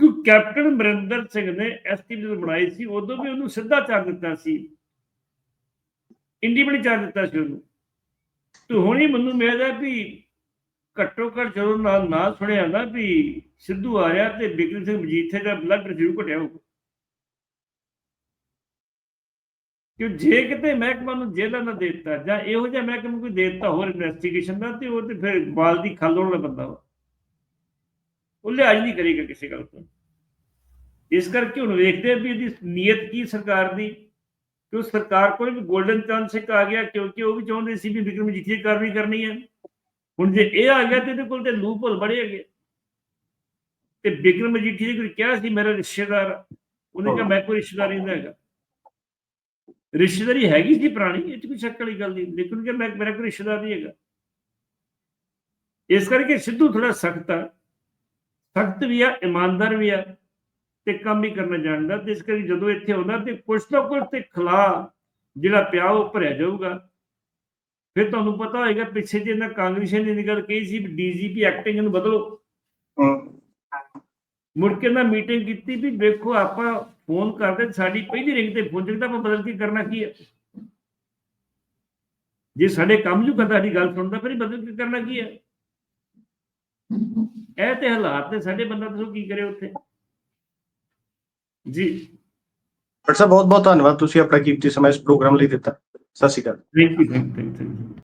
ਕਿ ਕੈਪਟਨ ਅਮਰਿੰਦਰ ਸਿੰਘ ਨੇ ਐਸਟੀ ਜਦੋਂ ਬਣਾਈ ਸੀ, ਉਦੋਂ ਵੀ ਉਹਨੂੰ ਸਿੱਧਾ ਚਾਰ ਦਿੱਤਾ ਸੀ। ਇੰਡੀਪੈਂਡੈਂਟ ਚਾਰ ਦਿੱਤਾ ਸੀ ਉਹਨੂੰ। ਤੇ ਹੁਣ ਹੀ ਮੈਨੂੰ ਮਿਲਦਾ ਵੀ ਘੱਟੋ ਘੱਟ ਜਦੋਂ ਨਾਲ ਨਾ ਸੁਣਿਆ ਨਾ ਵੀ ਸਿੱਧੂ ਆ ਰਿਹਾ ਤੇ ਬਿਕਰਮ ਸਿੰਘ ਮਜੀਠੇ ਦਾ ਬਲੱਡ ਜ਼ਰੂਰ ਘਟਿਆ ਹੋਊਗਾ। ਕਿ ਜੇ ਕਿਤੇ ਮਹਿਕਮਾ ਨੂੰ ਜੇਲ੍ਹਾਂ ਨਾ ਦੇਤਾ ਜਾਂ ਇਹੋ ਜਿਹਾ ਮਹਿਕਮਾ ਕੋਈ ਦੇ ਦਿੱਤਾ ਹੋਰ ਇਨਵੈਸਟੀਗੇਸ਼ਨ ਦਾ ਤੇ ਉਹ ਤੇ ਫਿਰ ਬਾਲ ਦੀ ਖੱਲ ਹੋਣ ਵਾਲਾ ਬੰਦਾ ਵਾ। ਉਹ ਲਿਹਾਜ਼ ਨਹੀਂ ਕਰੇਗਾ ਕਿਸੇ ਗੱਲ ਤੋਂ। ਇਸ ਕਰਕੇ ਹੁਣ ਵੇਖਦੇ ਵੀ ਇਹਦੀ ਨੀਅਤ ਕੀ ਸਰਕਾਰ ਦੀ, ਕਿ ਉਹ ਸਰਕਾਰ ਕੋਲ ਵੀ 골ਡਨ ਚਾਂਸ ਇੱਕ ਆ ਗਿਆ, ਕਿਉਂਕਿ ਉਹ ਵੀ ਚਾਹੁੰਦੇ ਸੀ ਵੀ ਵਿਕਰਮ ਜੀਠੀ ਕਾਰਵਾਈ ਕਰਨੀ ਹੈ। ਹੁਣ ਜੇ ਇਹ ਆ ਗਿਆ ਤੇ ਇਹਦੇ ਕੋਲ ਤੇ ਲੂਪ ਹੋਲ ਬੜੇ ਹੈਗੇ। ਤੇ ਵਿਕਰਮ ਜੀਠੀ ਨੇ ਕੋਈ ਕਿਹਾ ਸੀ, ਮੇਰਾ ਰਿਸ਼ਤੇਦਾਰ ਆ। ਉਹਨੇ ਕਿਹਾ, ਮੈਂ ਕੋਈ ਰਿਸ਼ਤੇਦਾਰ ਨਹੀਂ ਹੈਗਾ। ਰਿਸ਼ਤੇਦਾਰੀ ਹੈਗੀ ਸੀ ਪੁਰਾਣੀ, ਇਹ 'ਚ ਕੋਈ ਸ਼ੱਕ ਵਾਲੀ ਗੱਲ ਨਹੀਂ। ਲੇਕਿਨ ਕਿ ਮੈਂ ਮੇਰਾ ਕੋਈ ਰਿਸ਼ਤੇਦਾਰ ਨਹੀਂ ਹੈਗਾ। ਇਸ ਕਰਕੇ ਸਿੱਧੂ ਥੋੜਾ ਸਖਤ ਆ। ਸਖਤ ਵੀ ਆ ਇਮਾਨਦਾਰ ਵੀ ਆ ਤੇ ਕੰਮ ਵੀ ਕਰਨਾ ਜਾਣਦਾ। ਤੇ ਇਸ ਕਰਕੇ ਜਦੋਂ ਇੱਥੇ ਆਉਂਦਾ ਤੇ ਕੁਛ ਨਾ ਕੁਛ ਤੇ ਖਲਾ ਜਿਹੜਾ ਪਿਆ ਉਹ ਭਰਿਆ ਜਾਊਗਾ। ਫਿਰ ਤੁਹਾਨੂੰ ਪਤਾ ਹੋਏਗਾ ਪਿੱਛੇ ਜੇ ਨਾ ਕਾਂਗਰਸੀਆਂ ਨੇ ਗੱਲ ਕਹੀ ਸੀ ਡੀਜੀਪੀ ਐਕਟਿੰਗ ਨੂੰ ਬਦਲੋ। ਮੁੜ ਕੇ ਨਾ ਮੀਟਿੰਗ ਕੀਤੀ ਵੀ ਵੇਖੋ ਆਪਾਂ ਫੋਨ ਕਰਦੇ ਸਾਡੀ ਪਹਿਲੀ ਰਿੰਗ ਤੇ ਫੋਨ ਚੱਕਦਾ ਆਪਾਂ ਬਦਲ ਕੇ ਕਰਨਾ ਕੀ ਹੈ ਜੇ ਸਾਡੇ ਕੰਮ ਜੂ ਕਰਦਾ ਦੀ ਗੱਲ ਸੁਣਦਾ ਫਿਰ ਬਦਲ ਕੇ ਕਰਨਾ ਕੀ ਹੈ ਇਹ ਤੇ ਹਾਲਾਤ ਨੇ ਸਾਡੇ ਬੰਦਾ ਦੱਸੋ ਕੀ ਕਰੇ ਉੱਥੇ? ਜੀ। ਡਾਕਟਰ ਸਾਹਿਬ ਬਹੁਤ ਬਹੁਤ ਧੰਨਵਾਦ ਤੁਸੀਂ ਆਪਣਾ ਕੀਮਤੀ ਸਮਾਂ ਇਸ ਪ੍ਰੋਗਰਾਮ ਲਈ ਦਿੱਤਾ। ਸਤਿ ਸ਼੍ਰੀ ਅਕਾਲ। Thank you thank you